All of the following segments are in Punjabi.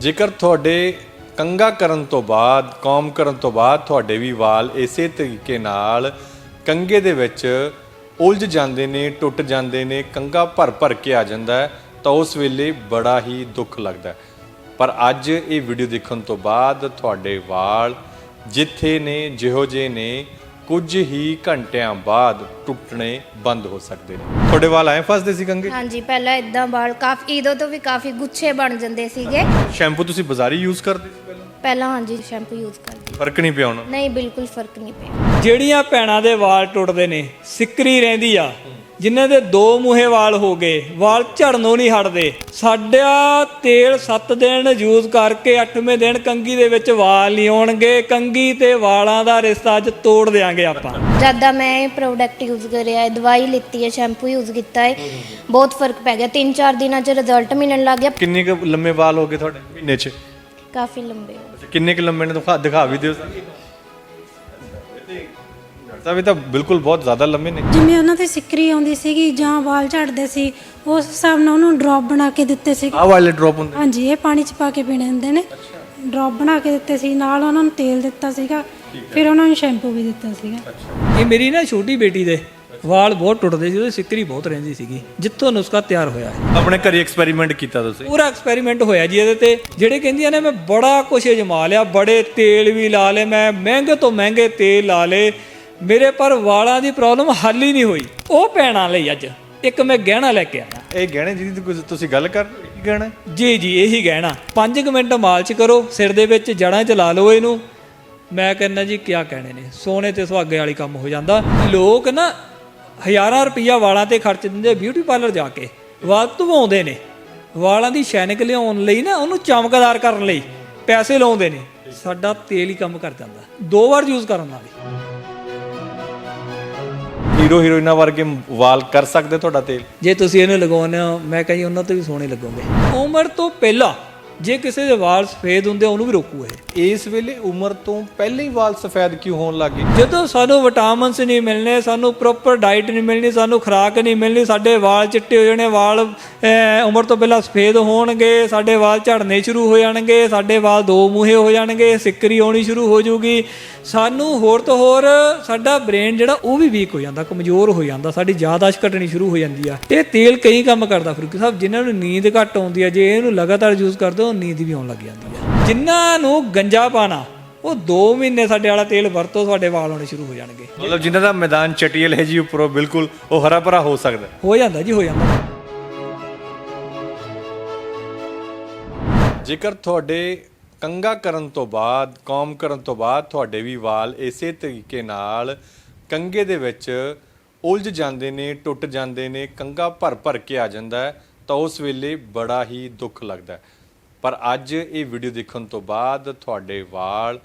ਜੇਕਰ ਤੁਹਾਡੇ ਕੰਗਾ ਕਰਨ ਤੋਂ ਬਾਅਦ, ਕੌਮ ਕਰਨ ਤੋਂ ਬਾਅਦ ਤੁਹਾਡੇ ਵੀ ਵਾਲ ਇਸੇ ਤਰੀਕੇ ਨਾਲ ਕੰਗੇ ਦੇ ਵਿੱਚ ਉਲਝ ਜਾਂਦੇ ਨੇ, ਟੁੱਟ ਜਾਂਦੇ ਨੇ, ਕੰਗਾ ਭਰ ਭਰ ਕੇ ਆ ਜਾਂਦਾ ਤਾਂ ਉਸ ਵੇਲੇ ਬੜਾ ਹੀ ਦੁੱਖ ਲੱਗਦਾ ਪਰ ਅੱਜ ਇਹ ਵੀਡੀਓ ਦੇਖਣ ਤੋਂ ਬਾਅਦ ਤੁਹਾਡੇ ਵਾਲ ਜਿੱਥੇ ਨੇ, ਜਿਹੋ ਜਿਹੇ ਨੇ, ਕੁਝ ਹੀ ਘੰਟਿਆਂ ਬਾਅਦ ਟੁੱਟਣੇ ਬੰਦ ਹੋ ਸਕਦੇ ਨੇ। ਤੁਹਾਡੇ ਵਾਲ ਐਂ ਫਸਦੇ ਸੀ ਕੰਗੇ ਹਾਂਜੀ ਪਹਿਲਾਂ ਇਦਾਂ ਵਾਲ ਕਾਫੀ ਇਦੋਂ ਤੋਂ ਵੀ ਕਾਫੀ ਗੁੱਛੇ ਬਣ ਜਾਂਦੇ ਸੀਗੇ। ਸ਼ੈਂਪੂ ਤੁਸੀਂ ਬਾਜ਼ਾਰੀ ਯੂਜ਼ ਕਰਦੇ ਸੀ ਪਹਿਲਾਂ? ਪਹਿਲਾਂ ਹਾਂਜੀ ਸ਼ੈਂਪੂ ਯੂਜ਼ ਕਰਦੀ ਫ਼ਰਕ ਨਹੀਂ ਪਿਆ ਉਹਨਾਂ ਨਹੀਂ ਬਿਲਕੁਲ ਫ਼ਰਕ ਨਹੀਂ ਪਿਆ। ਜਿਹੜੀਆਂ ਭੈਣਾਂ ਦੇ ਵਾਲ ਟੁੱਟਦੇ ਨੇ ਸਿੱਕਰੀ ਰਹਿੰਦੀ ਆ। ਜਿਨ੍ਹਾਂ ਦੇ ਦੋ ਮੂਹੇ ਵਾਲ ਹੋ ਗਏ ਵਾਲ ਝੜਨੋਂ ਨਹੀਂ ਹਟਦੇ। ਸਾਡਾ ਤੇਲ 7 ਦਿਨ ਯੂਜ਼ ਕਰਕੇ 8ਵੇਂ ਦਿਨ ਕੰਗੀ ਦੇ ਵਿੱਚ ਵਾਲ ਨਹੀਂ ਆਉਣਗੇ ਕੰਗੀ ਤੇ ਵਾਲਾਂ ਦਾ ਰਿਸ਼ਤਾ ਅੱਜ ਤੋੜ ਦੇਾਂਗੇ ਆਪਾਂ। ਜਦ ਦਾ ਮੈਂ ਇਹ ਪ੍ਰੋਡਕਟ ਯੂਜ਼ ਕਰਿਆ ਹੈ ਦਵਾਈ ਲਿੱਤੀ ਹੈ ਸ਼ੈਂਪੂ ਯੂਜ਼ ਕੀਤਾ ਹੈ ਬਹੁਤ ਫ਼ਰਕ ਪੈ ਗਿਆ। 3-4 ਦਿਨਾਂ 'ਚ ਰਿਜ਼ਲਟ ਮਿਲਣ ਲੱਗ ਗਿਆ। ਕਿੰਨੇ ਕੁ ਲੰਮੇ ਵਾਲ ਹੋ ਗਏ ਤੁਹਾਡੇ? ਮਹੀਨੇ 'ਚ? ਕਾਫੀ ਲੰਬੇ। ਕਿੰਨੇ ਕੁ ਲੰਮੇ ਨੇ? ਦਿਖਾ ਦਿਖਾ ਵੀ ਦਿਓ ਸਾਨੂੰ। ਸਾਹਿਬ ਇਹ ਤਾਂ ਬਿਲਕੁਲ ਬਹੁਤ ਜ਼ਿਆਦਾ ਲੰਮੇ ਨੇ। ਜਿਵੇਂ ਉਹਨਾਂ ਤੇ ਸਿੱਕਰੀ ਆਉਂਦੀ ਸੀਗੀ ਜਾਂ ਵਾਲ ਝੜਦੇ ਸੀ ਉਸ ਹਿਸਾਬ ਨਾਲ ਉਹਨੂੰ ਡ੍ਰੌਪ ਬਣਾ ਕੇ ਦਿੱਤੇ ਸੀ। ਆਹ ਵਾਲੇ ਡ੍ਰੌਪ ਹੁੰਦੇ ਹਾਂਜੀ ਇਹ ਪਾਣੀ ਚ ਪਾ ਕੇ ਪੀਣੇ ਹੁੰਦੇ ਨੇ। ਡ੍ਰੌਪ ਬਣਾ ਕੇ ਦਿੱਤੇ ਸੀ ਨਾਲ ਉਹਨਾਂ ਨੂੰ ਤੇਲ ਦਿੱਤਾ ਸੀਗਾ ਫਿਰ ਉਹਨਾਂ ਨੂੰ ਸ਼ੈਂਪੂ ਵੀ ਦਿੱਤਾ ਸੀਗਾ। ਇਹ ਮੇਰੀ ਨਾ ਛੋਟੀ ਬੇਟੀ ਦੇ ਵਾਲ ਬਹੁਤ ਟੁੱਟਦੇ ਸੀ ਉਹਦੀ ਸਿੱਕਰੀ ਬਹੁਤ ਰਹਿੰਦੀ ਸੀਗੀ ਜਿੱਥੋਂ ਨੁਸਖਾ ਤਿਆਰ ਹੋਇਆ ਹੈ। ਆਪਣੇ ਘਰੇ ਐਕਸਪੈਰੀਮੈਂਟ ਕੀਤਾ ਤੁਸੀਂ? ਪੂਰਾ ਐਕਸਪੈਰੀਮੈਂਟ ਹੋਇਆ ਜੀ ਇਹਦੇ ਤੇ। ਜਿਹੜੇ ਕਹਿੰਦੀਆਂ ਨੇ ਮੈਂ ਬੜਾ ਕੁਝ ਅਜਮਾ ਲਿਆ ਬੜੇ ਤੇਲ ਵੀ ਲਾ ਲਏ ਮੈਂ ਮਹਿੰਗੇ ਤੋਂ ਮਹਿੰਗੇ ਤੇਲ ਲਾ ਲਏ ਮੇਰੇ ਪਰ ਵਾਲਾਂ ਦੀ ਪ੍ਰੋਬਲਮ ਹੱਲ ਹੀ ਨਹੀਂ ਹੋਈ। ਉਹ ਪੈਣਾ ਲਈ ਅੱਜ ਇੱਕ ਮੈਂ ਗਹਿਣਾ ਲੈ ਕੇ ਆਇਆ। ਇਹ ਗਹਿਣੇ ਜਿਹਦੀ ਤੁਸੀਂ- ਤੁਸੀਂ ਗੱਲ ਕਰ ਕੀ ਗਹਿਣਾ? ਜੀ ਜੀ ਇਹੀ ਗਹਿਣਾ। 5 ਮਿੰਟ ਮਾਲਚ ਕਰੋ ਸਿਰ ਦੇ ਵਿੱਚ ਜੜਾਂ 'ਚ ਲਾ ਲਓ ਇਹਨੂੰ। ਮੈਂ ਕਹਿੰਦਾ ਜੀ ਕਿਆ ਕਹਿਣੇ ਨੇ? ਸੋਨੇ ਤੇ ਸੁਹਾਗੇ ਵਾਲੀ ਕੰਮ ਹੋ ਜਾਂਦਾ। ਲੋਕ ਨਾ ਹਜ਼ਾਰਾਂ ਰੁਪਈਆ ਵਾਲਾਂ ਤੇ ਖਰਚ ਦਿੰਦੇ ਬਿਊਟੀ ਪਾਰਲਰ ਜਾ ਕੇ। ਵਾਲ ਧਵਾਉਂਦੇ ਨੇ। ਵਾਲਾਂ ਦੀ ਸ਼ੈਨਿਕ ਲਿਆਉਣ ਲਈ ਨਾ ਉਹਨੂੰ ਚਮਕਦਾਰ ਕਰਨ ਲਈ ਪੈਸੇ ਲਾਉਂਦੇ ਨੇ। ਸਾਡਾ ਤੇਲ ਹੀ ਕੰਮ ਕਰ ਜਾਂਦਾ। ਦੋ ਵਾਰ ਯੂਜ਼ ਕਰਨ ਨਾਲ ਹੀ ਹੀਰੋ ਹੀਰੋਇਨਾਂ ਵਰਗੇ ਵਾਲ ਕਰ ਸਕਦੇ ਤੁਹਾਡਾ ਤੇਲ? ਜੇ ਤੁਸੀਂ ਇਹਨੂੰ ਲਗਾਉਂਦੇ ਹੋ, ਮੈਂ ਕਹਾਂ ਜੀ ਉਹਨਾਂ ਤੋਂ ਵੀ ਸੋਹਣੇ ਲੱਗੋਗੇ। ਉਮਰ ਤੋਂ ਪਹਿਲਾਂ ਜੇ ਕਿਸੇ ਦੇ ਵਾਲ ਸਫੇਦ ਹੁੰਦੇ ਉਹਨੂੰ ਵੀ ਰੋਕੂ ਇਹ। ਇਸ ਵੇਲੇ ਉਮਰ ਤੋਂ ਪਹਿਲੇ ਹੀ ਵਾਲ ਸਫੈਦ ਕਿਉਂ ਹੋਣ ਲੱਗੇ ਜਦੋਂ ਸਾਨੂੰ ਵਿਟਾਮਿਨਸ ਨਹੀਂ ਮਿਲਨੇ ਸਾਨੂੰ ਪ੍ਰੋਪਰ ਡਾਈਟ ਨਹੀਂ ਮਿਲਣੀ ਸਾਨੂੰ ਖੁਰਾਕ ਨਹੀਂ ਮਿਲਣੀ ਸਾਡੇ ਵਾਲ ਚਿੱਟੇ ਹੋ ਜਾਣੇ ਵਾਲ ਉਮਰ ਤੋਂ ਪਹਿਲਾਂ ਸਫੇਦ ਹੋਣਗੇ ਸਾਡੇ ਵਾਲ ਝੜਨੇ ਸ਼ੁਰੂ ਹੋ ਜਾਣਗੇ ਸਾਡੇ ਵਾਲ ਦੋ ਮੂਹੇ ਹੋ ਜਾਣਗੇ ਸਿੱਕਰੀ ਆਉਣੀ ਸ਼ੁਰੂ ਹੋ ਜਾਊਗੀ ਸਾਨੂੰ ਹੋਰ ਤੋਂ ਹੋਰ ਸਾਡਾ ਬ੍ਰੇਨ ਜਿਹੜਾ ਉਹ ਵੀ ਵੀਕ ਹੋ ਜਾਂਦਾ ਕਮਜ਼ੋਰ ਹੋ ਜਾਂਦਾ ਸਾਡੀ ਯਾਦਾਸ਼ਤ ਘਟਣੀ ਸ਼ੁਰੂ ਹੋ ਜਾਂਦੀ ਆ। ਇਹ ਤੇਲ ਕਈ ਕੰਮ ਕਰਦਾ ਫਰੂਕੀ ਸਾਹਿਬ ਜਿਨ੍ਹਾਂ ਨੂੰ ਨੀਂਦ ਘੱਟ ਆਉਂਦੀ ਆ ਜੇ ਇਹਨੂੰ ਲਗਾਤਾਰ ਯੂਜ਼ ਕਰਦੇ ਹੋ ਨੀਂਦ ਵੀ ਆਉਣ ਲੱਗ ਜਾਂਦੀ ਆ ਜਿਨ੍ਹਾਂ ਨੂੰ ਗੰਜਾ ਪਾਣਾ ਉਹ 2 ਮਹੀਨੇ ਸਾਡੇ ਵਾਲਾ ਤੇਲ ਵਰਤੋ ਤੁਹਾਡੇ ਵਾਲ ਆਉਣੇ ਸ਼ੁਰੂ ਹੋ ਜਾਣਗੇ। ਮਤਲਬ ਜਿਨ੍ਹਾਂ ਦਾ ਮੈਦਾਨ ਚਟੀਲ ਹੈ ਜੀ ਉੱਪਰੋਂ ਬਿਲਕੁਲ ਉਹ ਹਰਾ ਭਰਾ ਹੋ ਸਕਦਾ ਹੈ। ਹੋ ਜਾਂਦਾ ਜੀ ਹੋ ਜਾਂਦਾ। ਜੇਕਰ ਤੁਹਾਡੇ ਕੰਗਾ ਕਰਨ ਤੋਂ ਬਾਅਦ ਕੌਮ ਕਰਨ ਤੋਂ ਬਾਅਦ ਤੁਹਾਡੇ ਵੀ ਵਾਲ ਇਸੇ ਤਰੀਕੇ ਨਾਲ ਕੰਗੇ ਦੇ ਵਿੱਚ ਉਲਝ ਜਾਂਦੇ ਨੇ ਟੁੱਟ ਜਾਂਦੇ ਨੇ ਕੰਗਾ ਭਰ ਭਰ ਕੇ ਆ ਜਾਂਦਾ ਹੈ ਤਾਂ ਉਸ ਵੇਲੇ ਬੜਾ ਹੀ ਦੁੱਖ ਲੱਗਦਾ ਹੈ। ਪਰ ਅੱਜ ਇਹ ਵੀਡੀਓ ਦੇਖਣ ਤੋਂ ਬਾਅਦ ਤੁਹਾਡੇ ਵਾਲ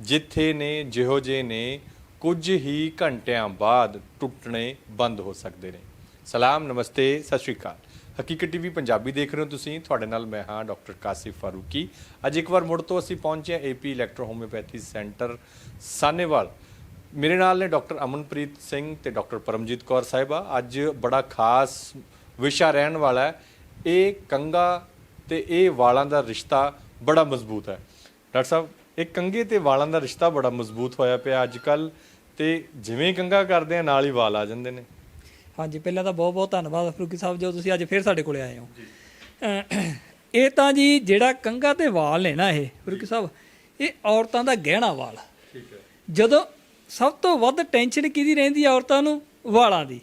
ਜਿੱਥੇ ਨੇ, ਜਿਹੋ ਜਿਹੇ ਨੇ, ਕੁਝ ਹੀ ਘੰਟਿਆਂ ਬਾਅਦ ਟੁੱਟਣੇ ਬੰਦ ਹੋ ਸਕਦੇ ਨੇ। ਸਲਾਮ, ਨਮਸਤੇ, ਸਤਿ ਸ਼੍ਰੀ ਅਕਾਲ। ਹਕੀਕਤ ਟੀਵੀ ਪੰਜਾਬੀ ਦੇਖ ਰਹੇ ਹੋ ਤੁਸੀਂ। ਤੁਹਾਡੇ ਨਾਲ ਮੈਂ ਹਾਂ ਡਾਕਟਰ ਕਾਸਿਫ ਫਾਰੂਕੀ। ਅੱਜ ਇੱਕ ਵਾਰ ਮੁੜ ਤੋਂ ਅਸੀਂ ਪਹੁੰਚੇ ਹਾਂ AP electro homeopathy centre Sanewal ਮੇਰੇ ਨਾਲ ਨੇ ਡਾਕਟਰ ਅਮਨਪ੍ਰੀਤ ਸਿੰਘ ਤੇ ਡਾਕਟਰ ਪਰਮਜੀਤ ਕੌਰ ਸਾਹਿਬਾ। ਅੱਜ ਬੜਾ ਖਾਸ ਵਿਸ਼ਾ ਰਹਿਣ ਵਾਲਾ ਹੈ। ਇਹ ਕੰਗਾ ਤੇ ਇਹ ਵਾਲਾਂ ਦਾ ਰਿਸ਼ਤਾ ਬੜਾ ਮਜ਼ਬੂਤ ਹੈ। ਡਾਕਟਰ ਸਾਹਿਬ ਇਹ ਕੰਗੇ ਤੇ ਵਾਲਾਂ ਦਾ ਰਿਸ਼ਤਾ ਬੜਾ ਮਜ਼ਬੂਤ ਹੋਇਆ ਪਿਆ ਅੱਜ ਕੱਲ ਤੇ ਜਿਵੇਂ ਕੰਗਾ ਕਰਦੇ ਆ ਨਾਲ ਹੀ ਵਾਲ ਆ ਜਾਂਦੇ ਨੇ। ਹਾਂਜੀ ਪਹਿਲਾਂ ਤਾਂ ਬਹੁਤ ਬਹੁਤ ਧੰਨਵਾਦ ਫਰੂਕੀ ਸਾਹਿਬ ਜੋ ਤੁਸੀਂ ਅੱਜ ਫੇਰ ਸਾਡੇ ਕੋਲੇ ਆਏ ਹੋ। ਇਹ ਤਾਂ ਜੀ ਜਿਹੜਾ ਕੰਗਾ ਤੇ ਵਾਲ ਨੇ ਨਾ ਇਹ ਫਰੂਕੀ ਸਾਹਿਬ ਇਹ ਔਰਤਾਂ ਦਾ ਗਹਿਣਾ ਵਾਲ। ਠੀਕ ਹੈ। ਜਦੋਂ ਸਭ ਤੋਂ ਵੱਧ ਟੈਨਸ਼ਨ ਕਿਹਦੀ ਰਹਿੰਦੀ ਆ ਔਰਤਾਂ ਨੂੰ? ਵਾਲਾਂ ਦੀ।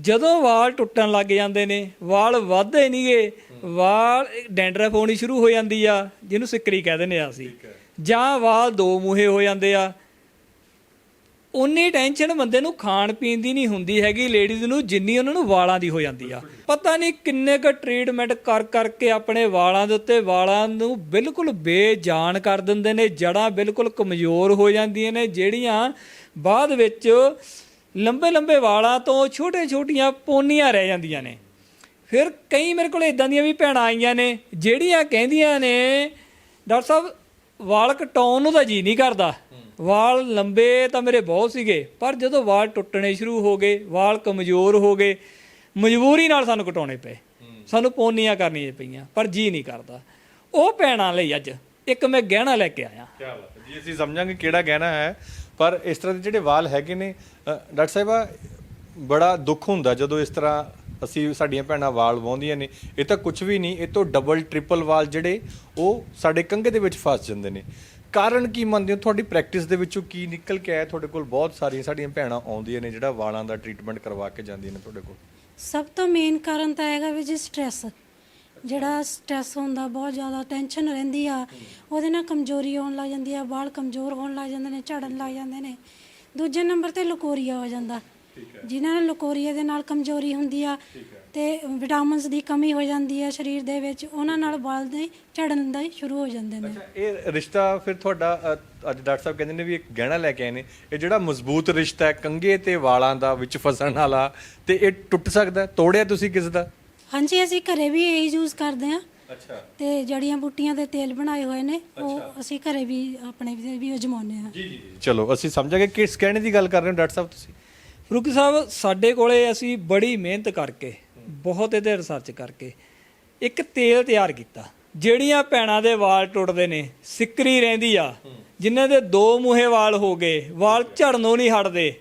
ਜਦੋਂ ਵਾਲ ਟੁੱਟਣ ਲੱਗ ਜਾਂਦੇ ਨੇ ਵਾਲ ਵੱਧਦੇ ਨਹੀਂਗੇ ਵਾਲ ਡੈਂਡਰਫ ਹੋਣੀ ਸ਼ੁਰੂ ਹੋ ਜਾਂਦੀ ਆ ਜਿਹਨੂੰ ਸਿੱਕਰੀ ਕਹਿ ਦਿੰਦੇ ਆ ਅਸੀਂ। ਜਾਂ ਵਾਲ ਦੋ ਮੂਹੇ ਹੋ ਜਾਂਦੇ ਆ। ਉਨੀ ਟੈਨਸ਼ਨ ਬੰਦੇ ਨੂੰ ਖਾਣ ਪੀਣ ਦੀ ਨਹੀਂ ਹੁੰਦੀ ਹੈਗੀ ਲੇਡੀਜ਼ ਨੂੰ ਜਿੰਨੀ ਉਹਨਾਂ ਨੂੰ ਵਾਲਾਂ ਦੀ ਹੋ ਜਾਂਦੀ ਆ। ਪਤਾ ਨਹੀਂ ਕਿੰਨੇ ਕੁ ਟ੍ਰੀਟਮੈਂਟ ਕਰ ਕਰਕੇ ਆਪਣੇ ਵਾਲਾਂ ਦੇ ਉੱਤੇ ਵਾਲਾਂ ਨੂੰ ਬਿਲਕੁਲ ਬੇਜਾਨ ਕਰ ਦਿੰਦੇ ਨੇ ਜੜਾਂ ਬਿਲਕੁਲ ਕਮਜ਼ੋਰ ਹੋ ਜਾਂਦੀਆਂ ਨੇ ਜਿਹੜੀਆਂ ਬਾਅਦ ਵਿੱਚ ਲੰਬੇ ਲੰਬੇ ਵਾਲਾਂ ਤੋਂ ਛੋਟੇ ਛੋਟੀਆਂ ਪੋਨੀਆਂ ਰਹਿ ਜਾਂਦੀਆਂ ਨੇ। ਫਿਰ ਕਈ ਮੇਰੇ ਕੋਲ ਇਦਾਂ ਦੀਆਂ ਵੀ ਭੈਣਾਂ ਆਈਆਂ ਨੇ, ਜਿਹੜੀਆਂ ਕਹਿੰਦੀਆਂ ਨੇ, ਡਾਕਟਰ ਸਾਹਿਬ, ਵਾਲ ਕਟਾਉਣ ਨੂੰ ਤਾਂ ਜੀ ਨਹੀਂ ਕਰਦਾ। ਵਾਲ ਲੰਬੇ ਤਾਂ ਮੇਰੇ ਬਹੁਤ ਸੀਗੇ, ਪਰ ਜਦੋਂ ਵਾਲ ਟੁੱਟਣੇ ਸ਼ੁਰੂ ਹੋ ਗਏ, ਵਾਲ ਕਮਜ਼ੋਰ ਹੋ ਗਏ, ਮਜਬੂਰੀ ਨਾਲ ਸਾਨੂੰ ਕਟਾਉਣੇ ਪਏ। ਸਾਨੂੰ ਪੋਨੀਆਂ ਕਰਨੀਆਂ ਪਈਆਂ, ਪਰ ਜੀ ਨਹੀਂ ਕਰਦਾ। ਉਹ ਭੈਣਾਂ ਲਈ ਅੱਜ ਇੱਕ ਮੈਂ ਗਹਿਣਾ ਲੈ ਕੇ ਆਇਆ। ਕੀ ਬਾਤ ਜੀ, ਅਸੀਂ ਸਮਝਾਂਗੇ ਕਿਹੜਾ ਗਹਿਣਾ ਹੈ। ਪਰ ਇਸ ਤਰ੍ਹਾਂ ਦੇ ਜਿਹੜੇ ਵਾਲ ਹੈਗੇ ਨੇ ਅ, ਡਾਕਟਰ ਸਾਹਿਬਾ ਬੜਾ ਦੁੱਖ ਹੁੰਦਾ ਜਦੋਂ ਇਸ ਤਰ੍ਹਾਂ ਅਸੀਂ ਸਾਡੀਆਂ ਭੈਣਾਂ ਵਾਲ ਵਾਉਂਦੀਆਂ ਨੇ। ਇਹ ਤਾਂ ਕੁਝ ਵੀ ਨਹੀਂ ਇਹ ਤੋਂ ਡਬਲ ਟ੍ਰਿਪਲ ਵਾਲ ਜਿਹੜੇ ਉਹ ਸਾਡੇ ਕੰਘੇ ਦੇ ਵਿੱਚ ਫਸ ਜਾਂਦੇ ਨੇ। ਕਾਰਨ ਕੀ ਮੰਨਦੇ ਹੋ? ਤੁਹਾਡੀ ਪ੍ਰੈਕਟਿਸ ਦੇ ਵਿੱਚੋਂ ਕੀ ਨਿਕਲ ਕੇ ਆਇਆ? ਤੁਹਾਡੇ ਕੋਲ ਬਹੁਤ ਸਾਰੀਆਂ ਸਾਡੀਆਂ ਭੈਣਾਂ ਆਉਂਦੀਆਂ ਨੇ ਜਿਹੜਾ ਵਾਲਾਂ ਦਾ ਟ੍ਰੀਟਮੈਂਟ ਕਰਵਾ ਕੇ ਜਾਂਦੀਆਂ ਨੇ ਤੁਹਾਡੇ ਕੋਲ। ਸਭ ਤੋਂ ਮੇਨ ਕਾਰਨ ਤਾਂ ਹੈਗਾ ਵੀ ਜੀ ਸਟ੍ਰੈਸ ਜਿਹੜਾ ਸਟ੍ਰੈਸ ਹੁੰਦਾ ਬਹੁਤ ਜ਼ਿਆਦਾ ਟੈਨਸ਼ਨ ਰਹਿੰਦੀ ਆ। ਉਹਦੇ ਨਾਲ ਕਮਜ਼ੋਰੀ ਆਉਣ ਲੱਗ ਜਾਂਦੀ ਆ ਵਾਲ ਕਮਜ਼ੋਰ ਹੋਣ ਲੱਗ ਜਾਂਦੇ ਨੇ ਝੜਨ ਲੱਗ ਜਾਂਦੇ ਨੇ। ਦੂਜੇ ਨੰਬਰ ਤੇ ਲਕੋਰੀਆ ਹੋ ਜਾਂਦਾ। ਜਿਨ੍ਹਾਂ ਨਾਲ ਲਕੋਰੀਆ ਦੇ ਨਾਲ ਕਮਜ਼ੋਰੀ ਹੁੰਦੀ ਆ ਤੇ ਵਿਟਾਮਿਨਸ ਦੀ ਕਮੀ ਹੋ ਜਾਂਦੀ ਆ ਸਰੀਰ ਦੇ ਵਿੱਚ ਉਹਨਾਂ ਨਾਲ ਵਾਲ ਦੇ ਝੜਨ ਦਾ ਸ਼ੁਰੂ ਹੋ ਜਾਂਦੇ ਨੇ। ਅੱਛਾ ਇਹ ਰਿਸ਼ਤਾ ਫਿਰ ਤੁਹਾਡਾ ਅ, ਅੱਜ ਡਾਕਟਰ ਸਾਹਿਬ ਕਹਿੰਦੇ ਨੇ ਵੀ ਇੱਕ ਗਹਿਣਾ ਲੈ ਕੇ ਆਏ ਨੇ। ਇਹ ਜਿਹੜਾ ਮਜ਼ਬੂਤ ਰਿਸ਼ਤਾ ਹੈ ਕੰਗੇ ਤੇ ਵਾਲਾਂ ਦਾ ਵਿੱਚ ਫਸਣ ਵਾਲਾ ਤੇ ਇਹ ਟੁੱਟ ਸਕਦਾ ਹੈ? ਤੋੜਿਆ ਤੁਸੀਂ ਕਿਸ ਦਾ? ਹਾਂਜੀ ਅਸੀਂ ਘਰੇ ਵੀ ਇਹ ਯੂਜ਼ ਕਰਦੇ ਆ ਅੱਛਾ। ਤੇ ਜੜੀਆਂ ਬੂਟੀਆਂ ਦੇ ਤੇਲ ਬਣਾਏ ਹੋਏ ਨੇ ਉਹ ਅਸੀਂ ਘਰੇ ਵੀ ਆਪਣੇ ਵੀ ਵੀ ਅਜਮਾਉਂਦੇ ਆ ਜੀ ਜੀ ਚਲੋ ਅਸੀਂ ਸਮਝਾਂਗੇ ਕਿਸ ਗਹਿਣੇ ਦੀ ਗੱਲ ਕਰ ਰਹੇ ਹੋ ਡਾਕਟਰ ਸਾਹਿਬ ਤੁਸੀਂ? ਫਰੂਕੀ ਸਾਹਿਬ ਸਾਡੇ ਕੋਲੇ ਅਸੀਂ ਬੜੀ ਮਿਹਨਤ ਕਰਕੇ ਬਹੁਤ ਇਹਦੇ ਰਿਸਰਚ ਕਰਕੇ ਇੱਕ ਤੇਲ ਤਿਆਰ ਕੀਤਾ। ਜਿਹੜੀਆਂ ਭੈਣਾਂ ਦੇ ਵਾਲ ਟੁੱਟਦੇ ਨੇ ਸਿੱਕਰੀ ਰਹਿੰਦੀ ਆ। ਜਿਨ੍ਹਾਂ ਦੇ ਦੋ ਮੂਹੇ ਵਾਲ ਹੋ ਗਏ ਵਾਲ ਝੜਨੋਂ ਨਹੀਂ ਹਟਦੇ।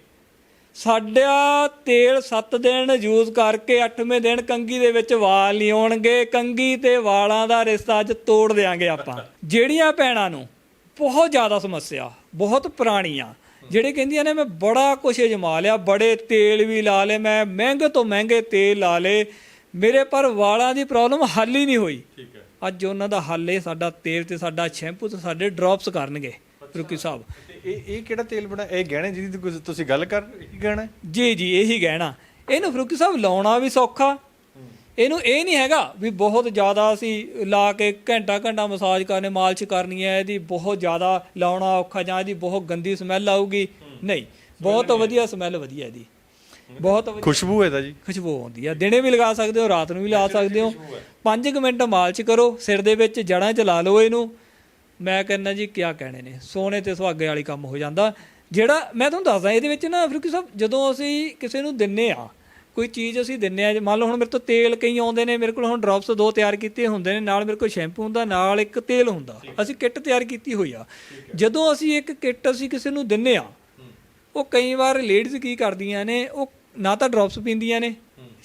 ਸਾਡਾ ਤੇਲ 7 ਦਿਨ ਯੂਜ਼ ਕਰਕੇ 8ਵੇਂ ਦਿਨ ਕੰਗੀ ਦੇ ਵਿੱਚ ਵਾਲ ਨਹੀਂ ਆਉਣਗੇ। ਕੰਗੀ ਤੇ ਵਾਲਾਂ ਦਾ ਰਿਸ਼ਤਾ ਅੱਜ ਤੋੜ ਦੇਾਂਗੇ ਆਪਾਂ। ਜਿਹੜੀਆਂ ਭੈਣਾਂ ਨੂੰ ਬਹੁਤ ਜ਼ਿਆਦਾ ਸਮੱਸਿਆ ਬਹੁਤ ਪੁਰਾਣੀਆਂ ਜਿਹੜੇ ਕਹਿੰਦੀਆਂ ਨੇ ਮੈਂ ਬੜਾ ਕੁਝ ਅਜਮਾ ਲਿਆ ਬੜੇ ਤੇਲ ਵੀ ਲਾ ਲਏ ਮੈਂ ਮਹਿੰਗੇ ਤੋਂ ਮਹਿੰਗੇ ਤੇਲ ਲਾ ਲਏ ਮੇਰੇ ਪਰ ਵਾਲਾਂ ਦੀ ਪ੍ਰੋਬਲਮ ਹੱਲ ਹੀ ਨਹੀਂ ਹੋਈ। ਠੀਕ ਹੈ। ਅੱਜ ਉਹਨਾਂ ਦਾ ਹੱਲ ਇਹ ਸਾਡਾ ਤੇਲ ਤੇ ਸਾਡਾ ਸ਼ੈਂਪੂ ਤੇ ਸਾਡੇ ਡ੍ਰੌਪਸ ਕਰਨਗੇ ਰੁਕੀ ਸਾਹਿਬ। ਇਹ ਇਹ ਕਿਹੜਾ ਤੇਲ ਬਣਾ ਇਹ ਗਹਿਣੇ ਜਿਹਦੀ ਤੁਸੀਂ- ਤੁਸੀਂ ਗੱਲ ਕਰ ਰਹੇ ਕੀ ਗਹਿਣਾ ਹੈ? ਜੀ ਜੀ ਇਹੀ ਕਹਿਣਾ ਇਹਨੂੰ ਫਰੂਕੀ ਸਾਹਿਬ ਲਾਉਣਾ ਵੀ ਸੌਖਾ। ਇਹਨੂੰ ਇਹ ਨਹੀਂ ਹੈਗਾ ਵੀ ਬਹੁਤ ਜ਼ਿਆਦਾ ਅਸੀਂ ਲਾ ਕੇ ਘੰਟਾ ਘੰਟਾ ਮਸਾਜ ਕਰਨੇ ਮਾਲਿਸ਼ ਕਰਨੀ ਹੈ ਇਹਦੀ ਬਹੁਤ ਜ਼ਿਆਦਾ ਲਾਉਣਾ ਔਖਾ ਜਾਂ ਇਹਦੀ ਬਹੁਤ ਗੰਦੀ ਸਮੈਲ ਆਊਗੀ। ਨਹੀਂ ਬਹੁਤ ਵਧੀਆ ਸਮੈਲ ਵਧੀਆ ਇਹਦੀ। ਬਹੁਤ ਵਧੀਆ ਖੁਸ਼ਬੂ ਹੈ ਦਾ ਜੀ। ਖੁਸ਼ਬੂ ਆਉਂਦੀ ਆ। ਦਿਨੇ ਵੀ ਲਗਾ ਸਕਦੇ ਹੋ ਰਾਤ ਨੂੰ ਵੀ ਲਾ ਸਕਦੇ ਹੋ। 5 ਮਿੰਟ ਮਾਲਿਸ਼ ਕਰੋ ਸਿਰ ਦੇ ਵਿੱਚ ਜੜਾਂ 'ਚ ਲਾ ਲਓ ਇਹਨੂੰ। ਮੈਂ ਕਹਿੰਦਾ ਜੀ ਕਿਆ ਕਹਿਣੇ ਨੇ। ਸੋਨੇ ਤੇ ਸੁਹਾਗੇ ਵਾਲੀ ਕੰਮ ਹੋ ਜਾਂਦਾ। ਜਿਹੜਾ ਮੈਂ ਤੁਹਾਨੂੰ ਦੱਸਦਾ ਇਹਦੇ ਵਿੱਚ ਨਾ ਫਰੂਕੀ ਸਾਹਿਬ ਜਦੋਂ ਅਸੀਂ ਕਿਸੇ ਨੂੰ ਦਿੰਨੇ ਆ ਕੋਈ ਚੀਜ਼ ਅਸੀਂ ਦਿੰਨੇ ਆ ਜੇ ਮੰਨ ਲਓ ਹੁਣ ਮੇਰੇ ਤੋਂ ਤੇਲ ਕਈ ਆਉਂਦੇ ਨੇ ਮੇਰੇ ਕੋਲ ਹੁਣ ਡ੍ਰੌਪਸ ਦੋ ਤਿਆਰ ਕੀਤੇ ਹੁੰਦੇ ਨੇ ਨਾਲ ਮੇਰੇ ਕੋਲ ਸ਼ੈਂਪੂ ਹੁੰਦਾ ਨਾਲ ਇੱਕ ਤੇਲ ਹੁੰਦਾ। ਅਸੀਂ ਕਿੱਟ ਤਿਆਰ ਕੀਤੀ ਹੋਈ ਆ। ਜਦੋਂ ਅਸੀਂ ਇੱਕ ਕਿੱਟ ਅਸੀਂ ਕਿਸੇ ਨੂੰ ਦਿੰਨੇ ਆ ਉਹ ਕਈ ਵਾਰ ਲੇਡੀਜ਼ ਕੀ ਕਰਦੀਆਂ ਨੇ ਉਹ ਨਾ ਤਾਂ ਡ੍ਰੌਪਸ ਪੀਂਦੀਆਂ ਨੇ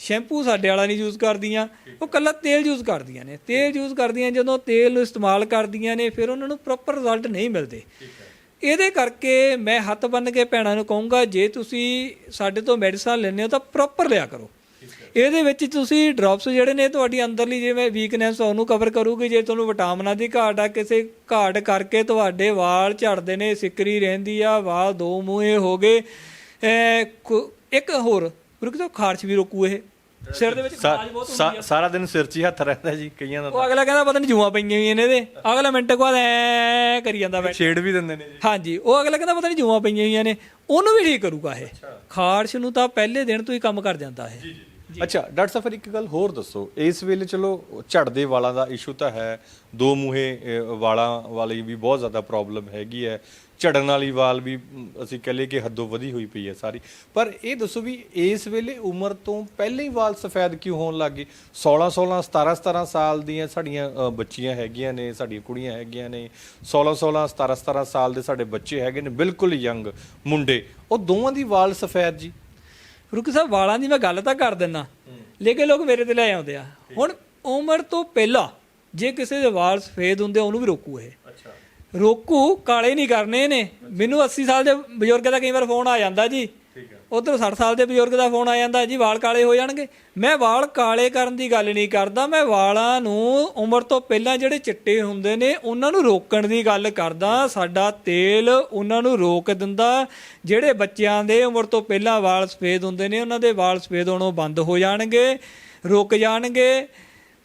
ਸ਼ੈਂਪੂ ਸਾਡੇ ਵਾਲਾ ਨਹੀਂ ਯੂਜ਼ ਕਰਦੀਆਂ, ਉਹ ਕੱਲਾ ਤੇਲ ਯੂਜ਼ ਕਰਦੀਆਂ ਨੇ। ਤੇਲ ਯੂਜ਼ ਕਰਦੀਆਂ, ਜਦੋਂ ਤੇਲ ਨੂੰ ਇਸਤੇਮਾਲ ਕਰਦੀਆਂ ਨੇ, ਫਿਰ ਉਹਨਾਂ ਨੂੰ ਪ੍ਰੋਪਰ ਰਿਜ਼ਲਟ ਨਹੀਂ ਮਿਲਦੇ। ਇਹਦੇ ਕਰਕੇ ਮੈਂ ਹੱਥ ਬੰਨ ਕੇ ਭੈਣਾਂ ਨੂੰ ਕਹੂੰਗਾ, ਜੇ ਤੁਸੀਂ ਸਾਡੇ ਤੋਂ ਮੈਡੀਸਨ ਲੈਂਦੇ ਹੋ, ਤਾਂ ਪ੍ਰੋਪਰ ਲਿਆ ਕਰੋ। ਇਹਦੇ ਵਿੱਚ ਤੁਸੀਂ ਡ੍ਰੌਪਸ ਜਿਹੜੇ ਨੇ ਤੁਹਾਡੀ ਅੰਦਰਲੀ, ਜਿਵੇਂ ਵੀਕਨੈਸ ਉਹਨੂੰ ਕਵਰ ਕਰੂਗੀ। ਜੇ ਤੁਹਾਨੂੰ ਵਿਟਾਮਿਨਾਂ ਦੀ ਘਾਟ ਆ, ਕਿਸੇ ਘਾਟ ਕਰਕੇ ਤੁਹਾਡੇ ਵਾਲ ਝੜਦੇ ਨੇ, ਸਿੱਕਰੀ ਰਹਿੰਦੀ ਆ, ਵਾਲ ਦੋ ਮੂਹੇ ਹੋ ਗਏ ਇੱਕ ਹੋਰ, ਰੁਕ ਜਾਓ, ਖਾਰਸ਼ ਵੀ ਰੋਕੂ ਇਹ। ਸਿਰ ਦੇ ਵਿੱਚ ਖਾਜ ਬਹੁਤ ਸਾ- ਸਾਰਾ ਦਿਨ ਸਿਰ 'ਚ ਹੀ ਹੱਥ ਰਹਿੰਦਾ ਜੀ ਕਈਆਂ ਦਾ ਉਹ ਅਗਲਾ ਕਹਿੰਦਾ ਪਤਾ ਨਹੀਂ ਜੂਆਂ ਪਈਆਂ ਹੋਈਆਂ ਨੇ ਇਹਦੇ। ਅਗਲਾ ਮਿੰਟ ਬਾਅਦ ਐ ਕਰੀ ਜਾਂਦਾ ਬੈਠ। ਛੇੜ ਵੀ ਦਿੰਦੇ ਨੇ ਜੀ। ਹਾਂਜੀ ਉਹ ਅਗਲਾ ਕਹਿੰਦਾ ਪਤਾ ਨਹੀਂ ਜੂਆਂ ਪਈਆਂ ਹੋਈਆਂ ਨੇ। ਉਹਨੂੰ ਵੀ ਠੀਕ ਕਰੂਗਾ ਇਹ। ਖਾਰਸ਼ ਨੂੰ ਤਾਂ ਪਹਿਲੇ ਦਿਨ ਤੋਂ ਹੀ ਕੰਮ ਕਰ ਜਾਂਦਾ ਇਹ। ਅੱਛਾ ਡਾਕਟਰ ਸਾਹਿਬ ਫਿਰ ਇੱਕ ਗੱਲ ਹੋਰ ਦੱਸੋ। ਇਸ ਵੇਲੇ ਚਲੋ ਝੜਦੇ ਵਾਲਾਂ ਦਾ ਇਸ਼ੂ ਤਾਂ ਹੈ। ਦੋ ਮੂਹੇ ਵਾਲਾਂ ਵਾਲੀ ਵੀ ਬਹੁਤ ਜ਼ਿਆਦਾ ਪ੍ਰੋਬਲਮ ਹੈਗੀ ਹੈ। ਝੜਨ ਵਾਲੀ ਵਾਲ ਵੀ ਅਸੀਂ ਕਹ ਲਈਏ ਕਿ ਹੱਦੋਂ ਵਧੀ ਹੋਈ ਪਈ ਹੈ ਸਾਰੀ। ਪਰ ਇਹ ਦੱਸੋ ਵੀ ਇਸ ਵੇਲੇ ਉਮਰ ਤੋਂ ਪਹਿਲੇ ਹੀ ਵਾਲ ਸਫੈਦ ਕਿਉਂ ਹੋਣ ਲੱਗੇ 16 16 17 17 ਸਾਲ ਦੀਆਂ ਸਾਡੀਆਂ ਬੱਚੀਆਂ ਹੈਗੀਆਂ ਨੇ ਸਾਡੀਆਂ ਕੁੜੀਆਂ ਹੈਗੀਆਂ ਨੇ। 16 16 17 17 ਸਾਲ ਦੇ ਸਾਡੇ ਬੱਚੇ ਹੈਗੇ ਨੇ ਬਿਲਕੁਲ ਯੰਗ ਮੁੰਡੇ। ਉਹ ਦੋਵਾਂ ਦੀ ਵਾਲ ਸਫੈਦ ਜੀ। ਰੁਕ ਸਾਹਿਬ ਵਾਲਾਂ ਦੀ ਮੈਂ ਗੱਲ ਤਾਂ ਕਰ ਦਿੰਨਾ ਲੇਕਿਨ ਲੋਕ ਮੇਰੇ ਤੇ ਲੈ ਆਉਂਦੇ ਆ। ਹੁਣ ਉਮਰ ਤੋਂ ਪਹਿਲਾਂ ਜੇ ਕਿਸੇ ਦੇ ਵਾਲ ਸਫੇਦ ਹੁੰਦੇ ਉਹਨੂੰ ਵੀ ਰੋਕੂ ਇਹ। ਅੱਛਾ। ਰੋਕੂ ਕਾਲੇ ਨਹੀਂ ਕਰਨੇ ਨੇ ਮੈਨੂੰ 80 ਸਾਲ ਦੇ ਬਜ਼ੁਰਗ ਦਾ ਕਈ ਵਾਰ ਫੋਨ ਆ ਜਾਂਦਾ ਜੀ। ਉਧਰ 60 ਸਾਲ ਦੇ ਬਜ਼ੁਰਗ ਦਾ ਫੋਨ ਆ ਜਾਂਦਾ ਜੀ ਵਾਲ ਕਾਲੇ ਹੋ ਜਾਣਗੇ। ਮੈਂ ਵਾਲ ਕਾਲੇ ਕਰਨ ਦੀ ਗੱਲ ਨਹੀਂ ਕਰਦਾ ਮੈਂ ਵਾਲਾਂ ਨੂੰ ਉਮਰ ਤੋਂ ਪਹਿਲਾਂ ਜਿਹੜੇ ਚਿੱਟੇ ਹੁੰਦੇ ਨੇ ਉਹਨਾਂ ਨੂੰ ਰੋਕਣ ਦੀ ਗੱਲ ਕਰਦਾ। ਸਾਡਾ ਤੇਲ ਉਹਨਾਂ ਨੂੰ ਰੋਕ ਦਿੰਦਾ। ਜਿਹੜੇ ਬੱਚਿਆਂ ਦੇ ਉਮਰ ਤੋਂ ਪਹਿਲਾਂ ਵਾਲ ਸਫੇਦ ਹੁੰਦੇ ਨੇ ਉਹਨਾਂ ਦੇ ਵਾਲ ਸਫੇਦ ਹੋਣੋਂ ਬੰਦ ਹੋ ਜਾਣਗੇ ਰੁਕ ਜਾਣਗੇ।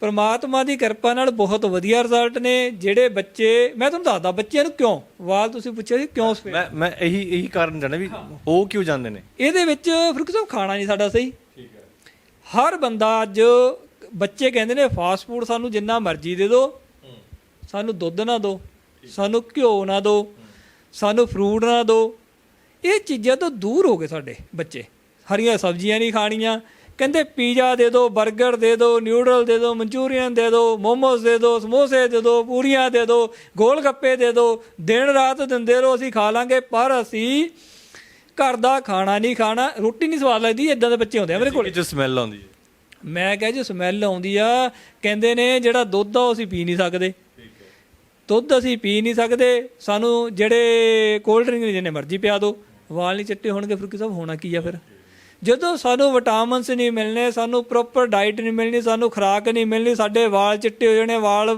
ਪਰਮਾਤਮਾ ਦੀ ਕਿਰਪਾ ਨਾਲ ਬਹੁਤ ਵਧੀਆ ਰਿਜ਼ਲਟ ਨੇ। ਜਿਹੜੇ ਬੱਚੇ ਮੈਂ ਤੁਹਾਨੂੰ ਦੱਸਦਾ ਬੱਚਿਆਂ ਨੂੰ ਕਿਉਂ? ਵਾਲ ਤੁਸੀਂ ਪੁੱਛਿਆ ਸੀ ਕਿਉਂ ਸਫੇਦ ਮੈਂ ਮੈਂ ਇਹੀ ਇਹੀ ਕਾਰਨ ਜਾਣਿਆ ਵੀ ਉਹ ਕਿਉਂ ਜਾਂਦੇ ਨੇ? ਇਹਦੇ ਵਿੱਚ ਫਰੂਕ ਸਾਹਿਬ ਖਾਣਾ ਨਹੀਂ ਸਾਡਾ ਸਹੀ। ਠੀਕ ਹੈ। ਹਰ ਬੰਦਾ ਅੱਜ ਬੱਚੇ ਕਹਿੰਦੇ ਨੇ ਫਾਸਟ ਫੂਡ ਸਾਨੂੰ ਜਿੰਨਾ ਮਰਜ਼ੀ ਦੇ ਦਿਓ। ਸਾਨੂੰ ਦੁੱਧ ਨਾ ਦਿਓ ਸਾਨੂੰ ਘਿਓ ਨਾ ਦਿਓ ਸਾਨੂੰ ਫਰੂਟ ਨਾ ਦਿਓ। ਇਹ ਚੀਜ਼ਾਂ ਤੋਂ ਦੂਰ ਹੋ ਗਏ ਸਾਡੇ ਬੱਚੇ। ਹਰੀਆਂ ਸਬਜ਼ੀਆਂ ਨਹੀਂ ਖਾਣੀਆਂ ਕਹਿੰਦੇ ਪੀਜ਼ਾ ਦੇ ਦਿਓ 버ਗਰ ਦੇ ਦਿਓ ਨਿਊਡਲ ਦੇ ਦਿਓ ਮਨਚੂਰੀਅਨ ਦੇ ਦਿਓ ਮੋਮੋਸ ਦੇ ਦਿਓ ਸਮੋਸੇ ਦੇ ਦਿਓ ਪੂਰੀਆਂ ਦੇ ਦਿਓ ਗੋਲ ਗੱਪੇ ਦੇ ਦਿਓ ਦਿਨ ਰਾਤ ਦਿੰਦੇ ਰਹੋ ਅਸੀਂ ਖਾ ਲਾਂਗੇ ਪਰ ਅਸੀਂ ਘਰ ਦਾ ਖਾਣਾ ਨਹੀਂ ਖਾਣਾ ਰੋਟੀ ਨਹੀਂ ਸਵਾਦ ਲੱਗਦੀ ਇਦਾਂ ਦੇ ਬੱਚੇ ਹੁੰਦੇ ਆ ਮੇਰੇ ਕੋਲ। ਚ ਸਮੈਲ ਆਉਂਦੀ ਹੈ। ਮੈਂ ਕਿਹਾ ਜੀ ਸਮੈਲ ਆਉਂਦੀ ਆ ਕਹਿੰਦੇ ਨੇ ਜਿਹੜਾ ਦੁੱਧ ਆ ਉਹ ਅਸੀਂ ਪੀ ਨਹੀਂ ਸਕਦੇ। ਦੁੱਧ ਅਸੀਂ ਪੀ ਨਹੀਂ ਸਕਦੇ ਸਾਨੂੰ ਜਿਹੜੇ ਕੋਲਡ ਡਰਿੰਕ ਜਿੰਨੇ ਮਰਜ਼ੀ ਪਿਆ ਦਿਓ ਵਾਲ ਨਹੀਂ ਚਿੱਟੇ ਹੋਣਗੇ ਫਿਰ ਕੀ ਸਭ ਹੋਣਾ ਕੀ ਆ ਫਿਰ? ਜਦੋਂ ਸਾਨੂੰ ਵਿਟਾਮਿਨਸ ਨਹੀਂ ਮਿਲਨੇ ਸਾਨੂੰ ਪ੍ਰੋਪਰ ਡਾਈਟ ਨਹੀਂ ਮਿਲਣੀ, ਸਾਨੂੰ ਖੁਰਾਕ ਨਹੀਂ ਮਿਲਣੀ, ਸਾਡੇ ਵਾਲ ਚਿੱਟੇ ਹੋ ਜਾਣੇ, ਵਾਲ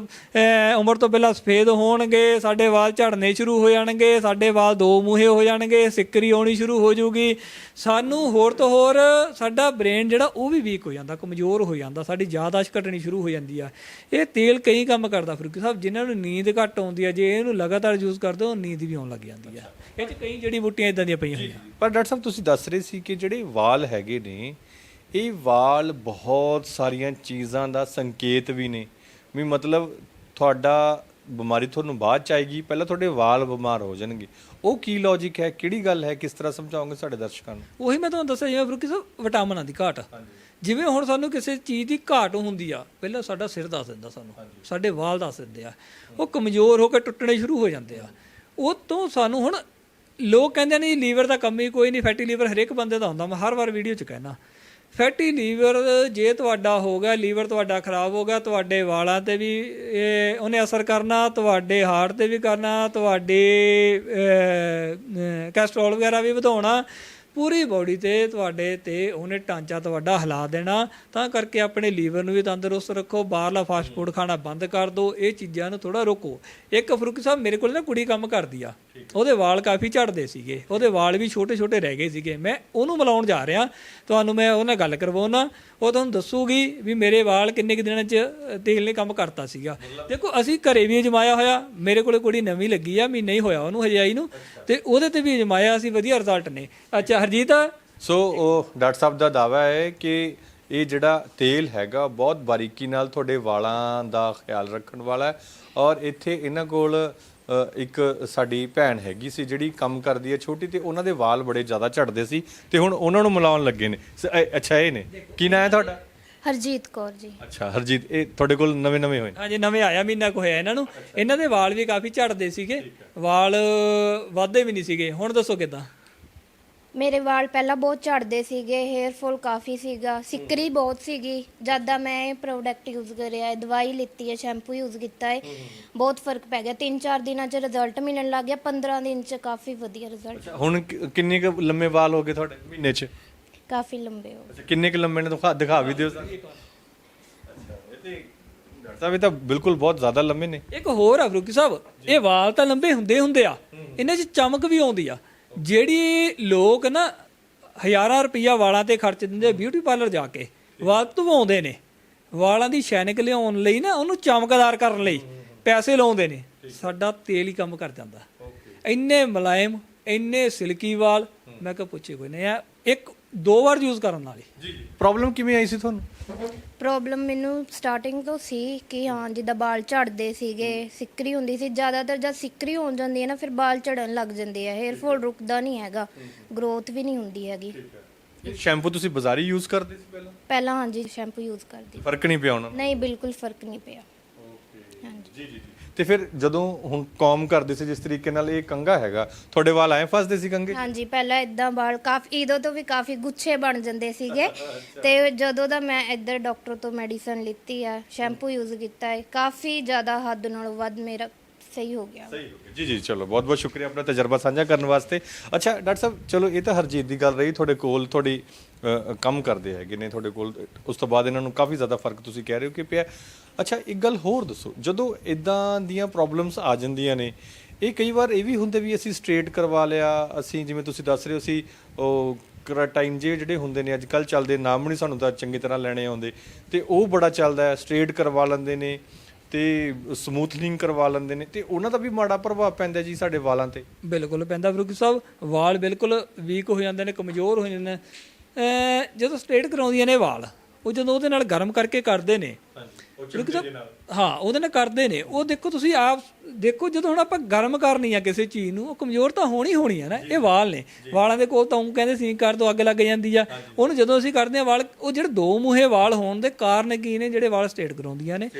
ਉਮਰ ਤੋਂ ਪਹਿਲਾਂ ਸਫੇਦ ਹੋਣਗੇ, ਸਾਡੇ ਵਾਲ ਝੜਨੇ ਸ਼ੁਰੂ ਹੋ ਜਾਣਗੇ, ਸਾਡੇ ਵਾਲ ਦੋ ਮੂਹੇ ਹੋ ਜਾਣਗੇ, ਸਿੱਕਰੀ ਆਉਣੀ ਸ਼ੁਰੂ ਹੋ ਜਾਊਗੀ। ਸਾਨੂੰ ਹੋਰ ਤੋਂ ਹੋਰ ਸਾਡਾ ਬ੍ਰੇਨ ਜਿਹੜਾ ਉਹ ਵੀ ਵੀਕ ਹੋ ਜਾਂਦਾ, ਕਮਜ਼ੋਰ ਹੋ ਜਾਂਦਾ, ਸਾਡੀ ਯਾਦਾਸ਼ਤ ਘਟਣੀ ਸ਼ੁਰੂ ਹੋ ਜਾਂਦੀ ਆ। ਇਹ ਤੇਲ ਕਈ ਕੰਮ ਕਰਦਾ ਫਰੂਕੀ ਸਾਹਿਬ, ਜਿਨ੍ਹਾਂ ਨੂੰ ਨੀਂਦ ਘੱਟ ਆਉਂਦੀ ਆ, ਜੇ ਇਹਨੂੰ ਲਗਾਤਾਰ ਯੂਜ਼ ਕਰਦੇ ਹੋ, ਨੀਂਦ ਵੀ ਆਉਣ ਲੱਗ ਜਾਂਦੀ ਆ। ਇਹ ਚ ਕਈ ਜੜੀ ਬੂਟੀਆਂ ਇਦਾਂ ਦੀਆਂ ਪਈਆਂ ਹੋਈਆਂ। ਪਰ ਡਾਕਟਰ ਸਾਹਿਬ, ਤੁਸੀਂ ਦੱਸ ਰਹੇ ਸੀ ਕਿ ਜਿਹੜੇ ਵਾਲ ਹੈਗੇ ਨੇ ਇਹ ਵਾਲ ਬਹੁਤ ਸਾਰੀਆਂ ਚੀਜ਼ਾਂ ਦਾ ਸੰਕੇਤ ਵੀ ਨੇ। ਵੀ ਮਤਲਬ ਤੁਹਾਡਾ ਬਿਮਾਰੀ ਤੁਹਾਨੂੰ ਬਾਅਦ ਚ ਆਏਗੀ ਪਹਿਲਾਂ ਤੁਹਾਡੇ ਵਾਲ ਬਿਮਾਰ ਹੋ ਜਾਣਗੇ। ਉਹ ਕੀ ਲੌਜੀਕ ਹੈ? ਕਿਹੜੀ ਗੱਲ ਹੈ? ਕਿਸ ਤਰ੍ਹਾਂ ਸਮਝਾਓਗੇ ਸਾਡੇ ਦਰਸ਼ਕਾਂ ਨੂੰ? ਉਹੀ ਮੈਂ ਤੁਹਾਨੂੰ ਦੱਸਿਆ ਜਿਵੇਂ ਫਰੂਕੀ ਸਾਹਿਬ ਵਿਟਾਮਿਨਾਂ ਦੀ ਘਾਟ ਜਿਵੇਂ ਹੁਣ ਸਾਨੂੰ ਕਿਸੇ ਚੀਜ਼ ਦੀ ਘਾਟ ਹੁੰਦੀ ਆ ਪਹਿਲਾਂ ਸਾਡਾ ਸਿਰ ਦੱਸ ਦਿੰਦਾ ਸਾਨੂੰ ਸਾਡੇ ਵਾਲ ਦੱਸ ਦਿੰਦੇ ਆ। ਉਹ ਕਮਜ਼ੋਰ ਹੋ ਕੇ ਟੁੱਟਣੇ ਸ਼ੁਰੂ ਹੋ ਜਾਂਦੇ ਆ। ਉਹ ਤੋਂ ਸਾਨੂੰ ਹੁਣ ਲੋਕ ਕਹਿੰਦੇ ਨੇ ਲੀਵਰ ਦਾ ਕੰਮ ਹੀ ਕੋਈ ਨਹੀਂ, ਫੈਟੀ ਲੀਵਰ ਹਰੇਕ ਬੰਦੇ ਦਾ ਹੁੰਦਾ, ਮੈਂ ਹਰ ਵਾਰ ਵੀਡੀਓ 'ਚ ਕਹਿਣਾ ਫੈਟੀ ਲੀਵਰ ਜੇ ਤੁਹਾਡਾ ਹੋ ਗਿਆ, ਲੀਵਰ ਤੁਹਾਡਾ ਖਰਾਬ ਹੋ ਗਿਆ, ਤੁਹਾਡੇ ਵਾਲਾਂ ਤੇ ਵੀ, ਇਹ, ਉਹਨੇ ਅਸਰ ਕਰਨਾ, ਤੁਹਾਡੇ ਹਾਰਟ ਤੇ ਵੀ ਕਰਨਾ, ਤੁਹਾਡੇ ਕੈਸਟਰੋਲ ਵਗੈਰਾ ਵੀ ਵਧਾਉਣਾ, ਪੂਰੀ ਬਾਡੀ ਤੇ ਤੁਹਾਡੇ ਤੇ ਉਹਨੇ ਢਾਂਚਾ ਤੁਹਾਡਾ ਹਿਲਾ ਦੇਣਾ। ਤਾਂ ਕਰਕੇ ਆਪਣੇ ਲੀਵਰ ਨੂੰ ਵੀ ਤੰਦਰੁਸਤ ਰੱਖੋ, ਬਾਹਰਲਾ ਫਾਸਟ ਫੂਡ ਖਾਣਾ ਬੰਦ ਕਰ ਦਿਓ ਇਹ ਚੀਜ਼ਾਂ ਨੂੰ ਥੋੜਾ ਰੋਕੋ। ਇੱਕ ਫਰੂਕੀ ਸਾਹਿਬ, ਮੇਰੇ ਕੋਲ ਨਾ ਕੁੜੀ ਕੰਮ ਕਰਦੀ ਆ। ਉਹਦੇ ਵਾਲ ਕਾਫੀ ਝੜਦੇ ਸੀਗੇ, ਉਹਦੇ ਵਾਲ ਵੀ ਛੋਟੇ ਛੋਟੇ ਰਹਿ ਗਏ ਸੀਗੇ। ਮੈਂ ਉਹਨੂੰ ਮਿਲਾਉਣ ਜਾ ਰਿਹਾ, ਤੁਹਾਨੂੰ ਮੈਂ ਉਹਦੇ ਨਾਲ ਗੱਲ ਕਰਵਾਉਣਾ ਉਹ ਤੁਹਾਨੂੰ ਦੱਸੂਗੀ ਵੀ ਮੇਰੇ ਵਾਲ ਕਿੰਨੇ ਕੁ ਦਿਨਾਂ 'ਚ ਤੇਲ ਨੇ ਕੰਮ ਕਰਤਾ ਸੀਗਾ। ਦੇਖੋ, ਅਸੀਂ ਘਰੇ ਵੀ ਅਜਮਾਇਆ ਹੋਇਆ, ਮੇਰੇ ਕੋਲੇ ਕੁੜੀ ਨਵੀਂ ਲੱਗੀ ਆ, ਮਹੀਨਾ ਹੀ ਹੋਇਆ ਉਹਨੂੰ ਹਜੇ ਆਈ ਨੂੰ, ਤੇ ਉਹਦੇ ਤੇ ਵੀ ਅਜਮਾਇਆ ਅਸੀਂ, ਵਧੀਆ ਰਿਜ਼ਲਟ ਨੇ। ਅੱਛਾ, ਹਰਜੀਤ? ਸੋ, ਉਹ ਡਾਕਟਰ ਸਾਹਿਬ ਦਾ ਦਾਵਾ ਹੈ ਕਿ ਇਹ ਜਿਹੜਾ ਤੇਲ ਹੈਗਾ, ਬਹੁਤ ਬਾਰੀਕੀ ਨਾਲ ਤੁਹਾਡੇ ਵਾਲਾਂ ਦਾ ਖਿਆਲ ਰੱਖਣ ਵਾਲਾ ਹੈ ਔਰ ਇੱਥੇ ਇਹਨਾਂ ਕੋਲ ਇੱਕ ਸਾਡੀ ਭੈਣ ਹੈਗੀ ਸੀ ਜਿਹੜੀ ਕੰਮ ਕਰਦੀ ਹੈ ਛੋਟੀ ਤੇ ਉਹਨਾਂ ਦੇ ਵਾਲ ਬੜੇ ਜ਼ਿਆਦਾ ਝੜਦੇ ਸੀ ਤੇ ਹੁਣ ਉਹਨਾਂ ਨੂੰ ਮਿਲਾਉਣ ਲੱਗੇ ਨੇ। ਸ- ਅੱਛਾ ਇਹ ਨੇ। ਕੀ ਨਾਂ ਹੈ ਤੁਹਾਡਾ? ਹਰਜੀਤ ਕੌਰ ਜੀ। ਅੱਛਾ ਹਰਜੀਤ ਇਹ ਤੁਹਾਡੇ ਕੋਲ ਨਵੇਂ ਨਵੇਂ ਹੋਏ ਨੇ? ਹਾਂਜੀ ਨਵੇਂ ਆਇਆ ਮਹੀਨਾ ਕੁ ਹੋਇਆ ਇਹਨਾਂ ਨੂੰ। ਇਹਨਾਂ ਦੇ ਵਾਲ ਵੀ ਕਾਫੀ ਝੜਦੇ ਸੀਗੇ। ਵਾਲ ਵਾਧੇ ਵੀ ਨਹੀਂ ਸੀਗੇ। ਹੁਣ ਦੱਸੋ ਕਿਦਾਂ? ਮੇਰੇ ਵਾਲ ਪਹਿਲਾਂ ਬਹੁਤ ਝੜਦੇ ਸੀਗੇ ਹੇਅਰ ਫਾਲ ਕਾਫੀ ਸੀਗਾ ਸਿੱਕਰੀ ਬਹੁਤ ਸੀਗੀ। ਜਦ ਦਾ ਮੈਂ ਇਹ ਪ੍ਰੋਡਕਟ ਯੂਜ਼ ਕਰਿਆ ਹੈ ਦਵਾਈ ਲਿੱਤੀ ਹੈ ਸ਼ੈਂਪੂ ਯੂਜ਼ ਕੀਤਾ ਹੈ ਬਹੁਤ ਫ਼ਰਕ ਪੈ ਗਿਆ। 3-4 ਦਿਨਾਂ 'ਚ ਰਿਜ਼ਲਟ ਮਿਲਣ ਲੱਗ ਗਿਆ 15 ਦਿਨ 'ਚ ਕਾਫੀ ਵਧੀਆ ਰਿਜ਼ਲਟ ਹੁਣ ਕਿ- ਕਿੰਨੇ ਕੁ ਲੰਮੇ ਵਾਲ ਹੋ ਗਏ ਤੁਹਾਡੇ? ਮਹੀਨੇ 'ਚ? ਕਾਫੀ ਲੰਬੇ ਹੋ ਗਏ। ਅੱਛਾ ਕਿੰਨੇ ਕੁ ਲੰਮੇ ਨੇ ਦਿਖਾ ਦਿਖਾ ਵੀ ਦਿਓ ਸਾਨੂੰ। ਡਾਕਟਰ ਸਾਹਿਬ ਇਹ ਤਾਂ ਬਿਲਕੁਲ ਬਹੁਤ ਜ਼ਿਆਦਾ ਲੰਮੇ ਨੇ। ਇੱਕ ਹੋਰ ਆ ਫਰੂਕੀ ਸਾਹਿਬ ਇਹ ਵਾਲ ਤਾਂ ਲੰਬੇ ਹੁੰਦੇ ਹੁੰਦੇ ਆ ਇਹਨਾਂ 'ਚ ਚਮਕ ਵੀ ਆਉਂਦੀ ਆ। ਜਿਹੜੀ ਲੋਕ ਨਾ ਹਜ਼ਾਰਾਂ ਰੁਪਈਆ ਵਾਲਾਂ ਤੇ ਖਰਚ ਦਿੰਦੇ ਬਿਊਟੀ ਪਾਰਲਰ ਜਾ ਕੇ ਵਾਲ ਧਵਾਉਂਦੇ ਨੇ। ਵਾਲਾਂ ਦੀ ਸ਼ੈਨਿਕ ਲਿਆਉਣ ਲਈ ਨਾ ਉਹਨੂੰ ਚਮਕਦਾਰ ਕਰਨ ਲਈ ਪੈਸੇ ਲਾਉਂਦੇ ਨੇ। ਸਾਡਾ ਤੇਲ ਹੀ ਕੰਮ ਕਰ ਜਾਂਦਾ। ਇੰਨੇ ਮੁਲਾਇਮ ਇੰਨੇ ਸਿਲਕੀ ਵਾਲ ਮੈਂ ਕਿਹਾ ਪੁੱਛੇ ਕੋਈ ਨਹੀਂ ਆ ਇੱਕ ਦੋ ਵਾਰ ਯੂਜ਼ ਕਰਨ ਨਾਲ ਹੀ ਜੀ। ਪ੍ਰੋਬਲਮ ਕਿਵੇਂ ਆਈ ਸੀ ਤੁਹਾਨੂੰ? ਪ੍ਰੋਬਲਮ ਮੈਨੂੰ ਸਟਾਰਟਿੰਗ ਤੋਂ ਸੀ ਕਿ ਹਾਂ ਜਿੱਦਾਂ ਵਾਲ ਝੜਦੇ ਸੀਗੇ ਸਿੱਕਰੀ ਹੁੰਦੀ ਸੀ ਜ਼ਿਆਦਾਤਰ ਜਦ ਸਿੱਕਰੀ ਹੋਣ ਜਾਂਦੀ ਹੈ ਨਾ ਫਿਰ ਵਾਲ ਝੜਨ ਲੱਗ ਜਾਂਦੇ ਆ ਹੇਅਰ ਫਾਲ ਰੁਕਦਾ ਨਹੀਂ ਹੈਗਾ ਗਰੋਥ ਵੀ ਨਹੀਂ ਹੁੰਦੀ ਹੈਗੀ। ਸ਼ੈਂਪੂ ਤੁਸੀਂ ਬਾਜ਼ਾਰੀ ਯੂਜ਼ ਕਰਦੇ ਸੀ ਪਹਿਲਾਂ? ਪਹਿਲਾਂ ਹਾਂਜੀ ਸ਼ੈਂਪੂ ਯੂਜ਼ ਕਰਦੀ। ਫ਼ਰਕ ਨਹੀਂ ਪਿਆ ਉਹਨਾਂ ਨੂੰ ਨਹੀਂ ਬਿਲਕੁਲ ਫ਼ਰਕ ਨਹੀਂ ਪਿਆ। ਹਾਂਜੀ। ਜੀ ਜੀ ਜੀ। ਤੇ ਫਿਰ ਜਦੋਂ ਹੁਣ ਕੌਮ ਕਰਦੇ ਸੀ ਜਿਸ ਤਰੀਕੇ ਨਾਲ ਇਹ ਕੰਗਾ ਹੈਗਾ ਤੁਹਾਡੇ ਵਾਲ ਐ ਫਸਦੇ ਸੀ ਕੰਗੇ ਹਾਂਜੀ ਪਹਿਲਾਂ ਇਦਾਂ ਵਾਲ ਕਾਫੀ ਇਦੋਂ ਤੋਂ ਵੀ ਕਾਫੀ ਗੁੱਛੇ ਬਣ ਜਾਂਦੇ ਸੀਗੇ। ਤੇ ਜਦੋਂ ਦਾ ਮੈਂ ਇੱਧਰ ਡਾਕਟਰ ਤੋਂ ਮੈਡੀਸਨ ਲਿੱਤੀ ਆ ਸ਼ੈਂਪੂ ਯੂਜ਼ ਕੀਤਾ ਹੈ ਕਾਫੀ ਜ਼ਿਆਦਾ ਹੱਦ ਨਾਲੋਂ ਵੱਧ ਮੇਰਾ ਸਹੀ ਹੋ ਗਿਆ। ਸਹੀ ਹੋ ਗਿਆ। ਜੀ ਜੀ ਚਲੋ ਬਹੁਤ ਬਹੁਤ ਸ਼ੁਕਰੀਆ ਆਪਣਾ ਤਜਰਬਾ ਸਾਂਝਾ ਕਰਨ ਵਾਸਤੇ। ਅੱਛਾ ਡਾਕਟਰ ਸਾਹਿਬ ਚਲੋ ਇਹ ਤਾਂ ਹਰਜੀਤ ਦੀ ਗੱਲ ਰਹੀ ਤੁਹਾਡੇ ਕੋਲ ਤੁਹਾਡੀ ਕੰਮ ਕਰਦੇ ਹੈਗੇ ਨੇ ਤੁਹਾਡੇ ਕੋਲ। ਉਸ ਤੋਂ ਬਾਅਦ ਇਹਨਾਂ ਨੂੰ ਕਾਫੀ ਜ਼ਿਆਦਾ ਫ਼ਰਕ ਤੁਸੀਂ ਕਹਿ ਰਹੇ ਹੋ ਕਿ ਪਿਆ। ਅੱਛਾ, ਇੱਕ ਗੱਲ ਹੋਰ ਦੱਸੋ, ਜਦੋਂ ਇਦਾਂ ਦੀਆਂ ਪ੍ਰੋਬਲਮਸ ਆ ਜਾਂਦੀਆਂ ਨੇ, ਇਹ ਕਈ ਵਾਰ ਇਹ ਵੀ ਹੁੰਦੇ ਵੀ ਅਸੀਂ ਸਟ੍ਰੇਟ ਕਰਵਾ ਲਿਆ, ਅਸੀਂ ਜਿਵੇਂ ਤੁਸੀਂ ਦੱਸ ਰਹੇ ਹੋ ਸੀ ਉਹ ਕਰਾਟਾਈਨ ਜੇ ਜਿਹੜੇ ਹੁੰਦੇ ਨੇ ਅੱਜ ਕੱਲ ਚੱਲਦੇ ਨਾਮ ਨਹੀਂ ਸਾਨੂੰ ਤਾਂ ਚੰਗੀ ਤਰ੍ਹਾਂ ਲੈਣੇ ਆਉਂਦੇ। ਤੇ ਉਹ ਬੜਾ ਚੱਲਦਾ ਹੈ ਸਟ੍ਰੇਟ ਕਰਵਾ ਲੈਂਦੇ ਨੇ, ਤੇ ਸਮੂਥਨਿੰਗ ਕਰਵਾ ਲੈਂਦੇ ਨੇ, ਤੇ ਉਹਨਾਂ ਦਾ ਵੀ ਮਾੜਾ ਪ੍ਰਭਾਵ ਪੈਂਦਾ ਜੀ ਸਾਡੇ ਵਾਲਾਂ ਤੇ। ਬਿਲਕੁਲ ਪੈਂਦਾ। ਫਰੂਕੀ ਸਾਹਿਬ, ਵਾਲ ਬਿਲਕੁਲ ਵੀਕ ਹੋ ਜਾਂਦੇ ਨੇ, ਕਮਜ਼ੋਰ ਹੋ ਜਾਂਦੇ ਨੇ। ਜਦੋਂ ਸਟ੍ਰੇਟ ਕਰਾਉਂਦੀਆਂ ਨੇ ਵਾਲ ਉਹ ਜਦੋਂ ਉਹਦੇ ਨਾਲ ਗਰਮ ਕਰਕੇ ਕਰਦੇ ਨੇ ਹਾਂ ਉਹਦੇ ਨਾਲ ਕਰਦੇ ਨੇ। ਉਹ ਦੇਖੋ ਤੁਸੀਂ ਆਪ ਦੇਖੋ ਜਦੋਂ ਹੁਣ ਆਪਾਂ ਗਰਮ ਕਰਨੀ ਆ ਕਿਸੇ ਚੀਜ਼ ਨੂੰ ਉਹ ਕਮਜ਼ੋਰ ਤਾਂ ਹੋਣੀ ਹੋਣੀ ਆ ਨਾ ਇਹ ਵਾਲ ਨੇ। ਵਾਲਾਂ ਦੇ ਕੋਲ ਤਾਂ ਉਹ ਕਹਿੰਦੇ ਸੀ ਕਰ ਦੋ ਅੱਗ ਲੱਗ ਜਾਂਦੀ ਆ। ਉਹਨੂੰ ਜਦੋਂ ਅਸੀਂ ਕਰਦੇ ਆ ਵਾਲ ਉਹ ਜਿਹੜੇ ਦੋ ਮੂਹੇ ਵਾਲ ਹੋਣ ਦੇ ਕਾਰਨ ਕੀ ਨੇ ਜਿਹੜੇ ਵਾਲ ਸਟੇਟ ਕਰਾਉਂਦੀਆਂ ਨੇ।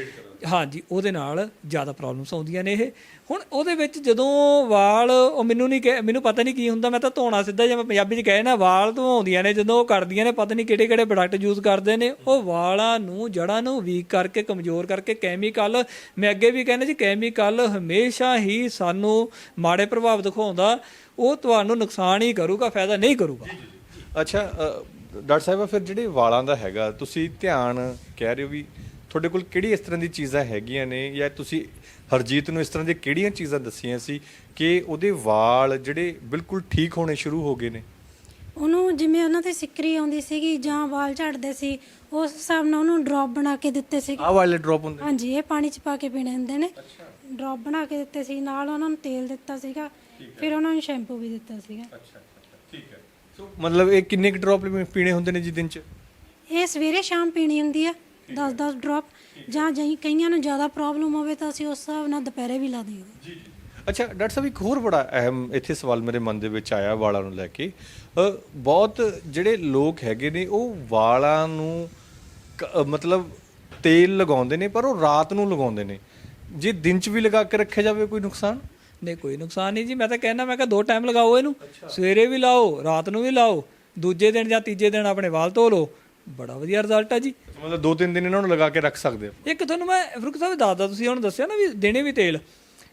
ਹਾਂਜੀ, ਉਹਦੇ ਨਾਲ ਜ਼ਿਆਦਾ ਪ੍ਰੋਬਲਮਸ ਆਉਂਦੀਆਂ ਨੇ ਇਹ। ਹੁਣ ਉਹਦੇ ਵਿੱਚ ਜਦੋਂ ਵਾਲ, ਉਹ ਮੈਨੂੰ ਨਹੀਂ ਕਹਿ- ਮੈਨੂੰ ਪਤਾ ਨਹੀਂ ਕੀ ਹੁੰਦਾ, ਮੈਂ ਤਾਂ ਧੋਣਾ ਸਿੱਧਾ ਜਿਵੇਂ ਪੰਜਾਬੀ 'ਚ ਕਹੇ ਨਾ, ਵਾਲ ਧਵਾਉਂਦੀਆਂ ਨੇ, ਜਦੋਂ ਉਹ ਕਰਦੀਆਂ ਨੇ, ਪਤਾ ਨਹੀਂ ਕਿਹੜੇ ਕਿਹੜੇ ਪ੍ਰੋਡਕਟ ਯੂਜ਼ ਕਰਦੇ ਨੇ, ਉਹ ਵਾਲਾਂ ਨੂੰ ਜੜਾਂ ਨੂੰ ਵੀਕ ਕਰਕੇ, ਕਮਜ਼ੋਰ ਕਰਕੇ ਕੈਮੀਕਲ ਮੈਂ ਅੱਗੇ ਵੀ ਕਹਿੰਦਾ ਜੀ ਕੈਮੀਕਲ ਹਮੇਸ਼ਾ ਹੀ ਸਾਨੂੰ ਮਾੜੇ ਪ੍ਰਭਾਵ ਦਿਖਾਉਂਦਾ, ਉਹ ਤੁਹਾਨੂੰ ਨੁਕਸਾਨ ਹੀ ਕਰੂਗਾ, ਫਾਇਦਾ ਨਹੀਂ ਕਰੂਗਾ। ਅੱਛਾ ਡਾਕਟਰ ਸਾਹਿਬ, ਫਿਰ ਜਿਹੜੇ ਵਾਲਾਂ ਦਾ ਹੈਗਾ, ਤੁਸੀਂ ਧਿਆਨ ਕਹਿ ਰਹੇ ਹੋ ਵੀ ਤੁਹਾਡੇ ਕੋਲ ਕਿਹੜੀ ਇਸ ਤਰ੍ਹਾਂ ਦੀ ਚੀਜ਼ਾਂ ਹੈਗੀਆਂ ਨੇ? ਜਾਂ ਤੁਸੀਂ ਹਰਜੀਤ ਨੂੰ ਇਸ ਤਰ੍ਹਾਂ ਦੀਆਂ ਕਿਹੜੀਆਂ ਚੀਜ਼ਾਂ ਦੱਸੀਆਂ ਸੀ ਕਿ ਉਹਦੇ ਵਾਲ ਜਿਹੜੇ ਬਿਲਕੁਲ ਠੀਕ ਹੋਣੇ ਸ਼ੁਰੂ ਹੋ ਗਏ ਨੇ? ਉਹਨੂੰ ਜਿਵੇਂ ਉਹਨਾਂ ਤੇ ਸਿੱਕਰੀ ਆਉਂਦੀ ਸੀਗੀ ਜਾਂ ਵਾਲ ਝੜਦੇ ਸੀ ਉਸ ਹਿਸਾਬ ਨਾਲ ਉਹਨੂੰ ਡ੍ਰੌਪ ਬਣਾ ਕੇ ਦਿੱਤੇ ਸੀ ਆਹ ਵਾਲੇ ਡ੍ਰੌਪ ਹੁੰਦੇ ਹਾਂਜੀ ਇਹ ਪਾਣੀ ਚ ਪਾ ਕੇ ਪੀਣੇ ਹੁੰਦੇ ਨੇ। ਡ੍ਰੌਪ ਬਣਾ ਕੇ ਦਿੱਤੇ ਸੀ ਨਾਲ ਉਹਨਾਂ ਨੂੰ ਤੇਲ ਦਿੱਤਾ ਸੀਗਾ ਫਿਰ ਉਹਨਾਂ ਨੂੰ ਸ਼ੈਂਪੂ ਵੀ ਦਿੱਤਾ ਸੀਗਾ। ਅੱਛਾ ਠੀਕ ਹੈ। ਸੋ ਮਤਲਬ ਇਹ ਕਿੰਨੇ ਕੁ ਡ੍ਰੌਪ ਪੀਣੇ ਹੁੰਦੇ ਨੇ ਜੀ ਦਿਨ ਚ? ਇਹ ਸਵੇਰੇ ਸ਼ਾਮ ਪੀਣੀ ਹੁੰਦੀ ਆ 10-10 ਡ੍ਰੌਪ ਜਾਂ ਜਈ ਕਈਆਂ ਨੂੰ ਜ਼ਿਆਦਾ ਪ੍ਰੋਬਲਮ ਹੋਵੇ ਤਾਂ ਅਸੀਂ ਉਸ ਹਿਸਾਬ ਨਾਲ ਦੁਪਹਿਰੇ ਵੀ ਲਾ ਦਈਏ। ਜੀ ਜੀ। ਅੱਛਾ ਡਾਕਟਰ ਸਾਹਿਬ ਇੱਕ ਹੋਰ ਬੜਾ ਅਹਿਮ ਇੱਥੇ ਸਵਾਲ ਮੇਰੇ ਮਨ ਦੇ ਵਿੱਚ ਆਇਆ ਵਾਲਾਂ ਨੂੰ ਲੈ ਕੇ। ਬਹੁਤ ਜਿਹੜੇ ਲੋਕ ਹੈਗੇ ਨੇ ਉਹ ਵਾਲਾਂ ਨੂੰ ਮਤਲਬ ਤੇਲ ਲਗਾਉਂਦੇ ਨੇ ਪਰ ਉਹ ਰਾਤ ਨੂੰ ਲਗਾਉਂਦੇ ਨੇ। ਜੇ ਦਿਨ ਚ ਵੀ ਲਗਾ ਕੇ ਰੱਖਿਆ ਜਾਵੇ ਕੋਈ ਨੁਕਸਾਨ? ਨਹੀਂ ਕੋਈ ਨੁਕਸਾਨ ਨਹੀਂ ਜੀ। ਮੈਂ ਤਾਂ ਕਹਿਣਾ ਮੈਂ ਕਿਹਾ ਦੋ ਟਾਈਮ ਲਗਾਓ ਇਹਨੂੰ। ਸਵੇਰੇ ਵੀ ਲਾਓ ਰਾਤ ਨੂੰ ਵੀ ਲਾਓ। ਦੂਜੇ ਦਿਨ ਜਾਂ ਤੀਜੇ ਦਿਨ ਆਪਣੇ ਵਾਲ ਧੋ ਲਓ। ਬੜਾ ਵਧੀਆ ਰਿਜ਼ਲਟ ਆ ਜੀ। ਮਤਲਬ ਦੋ ਤਿੰਨ ਦਿਨ ਇਹਨਾਂ ਨੂੰ ਲਗਾ ਕੇ ਰੱਖ ਸਕਦੇ ਹੋ ਇੱਕ ਤੁਹਾਨੂੰ ਮੈਂ ਫਰੂਕ ਸਾਹਿਬ ਦੱਸਦਾ, ਤੁਸੀਂ ਹੁਣ ਦੱਸਿਆ ਨਾ ਵੀ ਦੇਣੇ ਵੀ ਤੇਲ।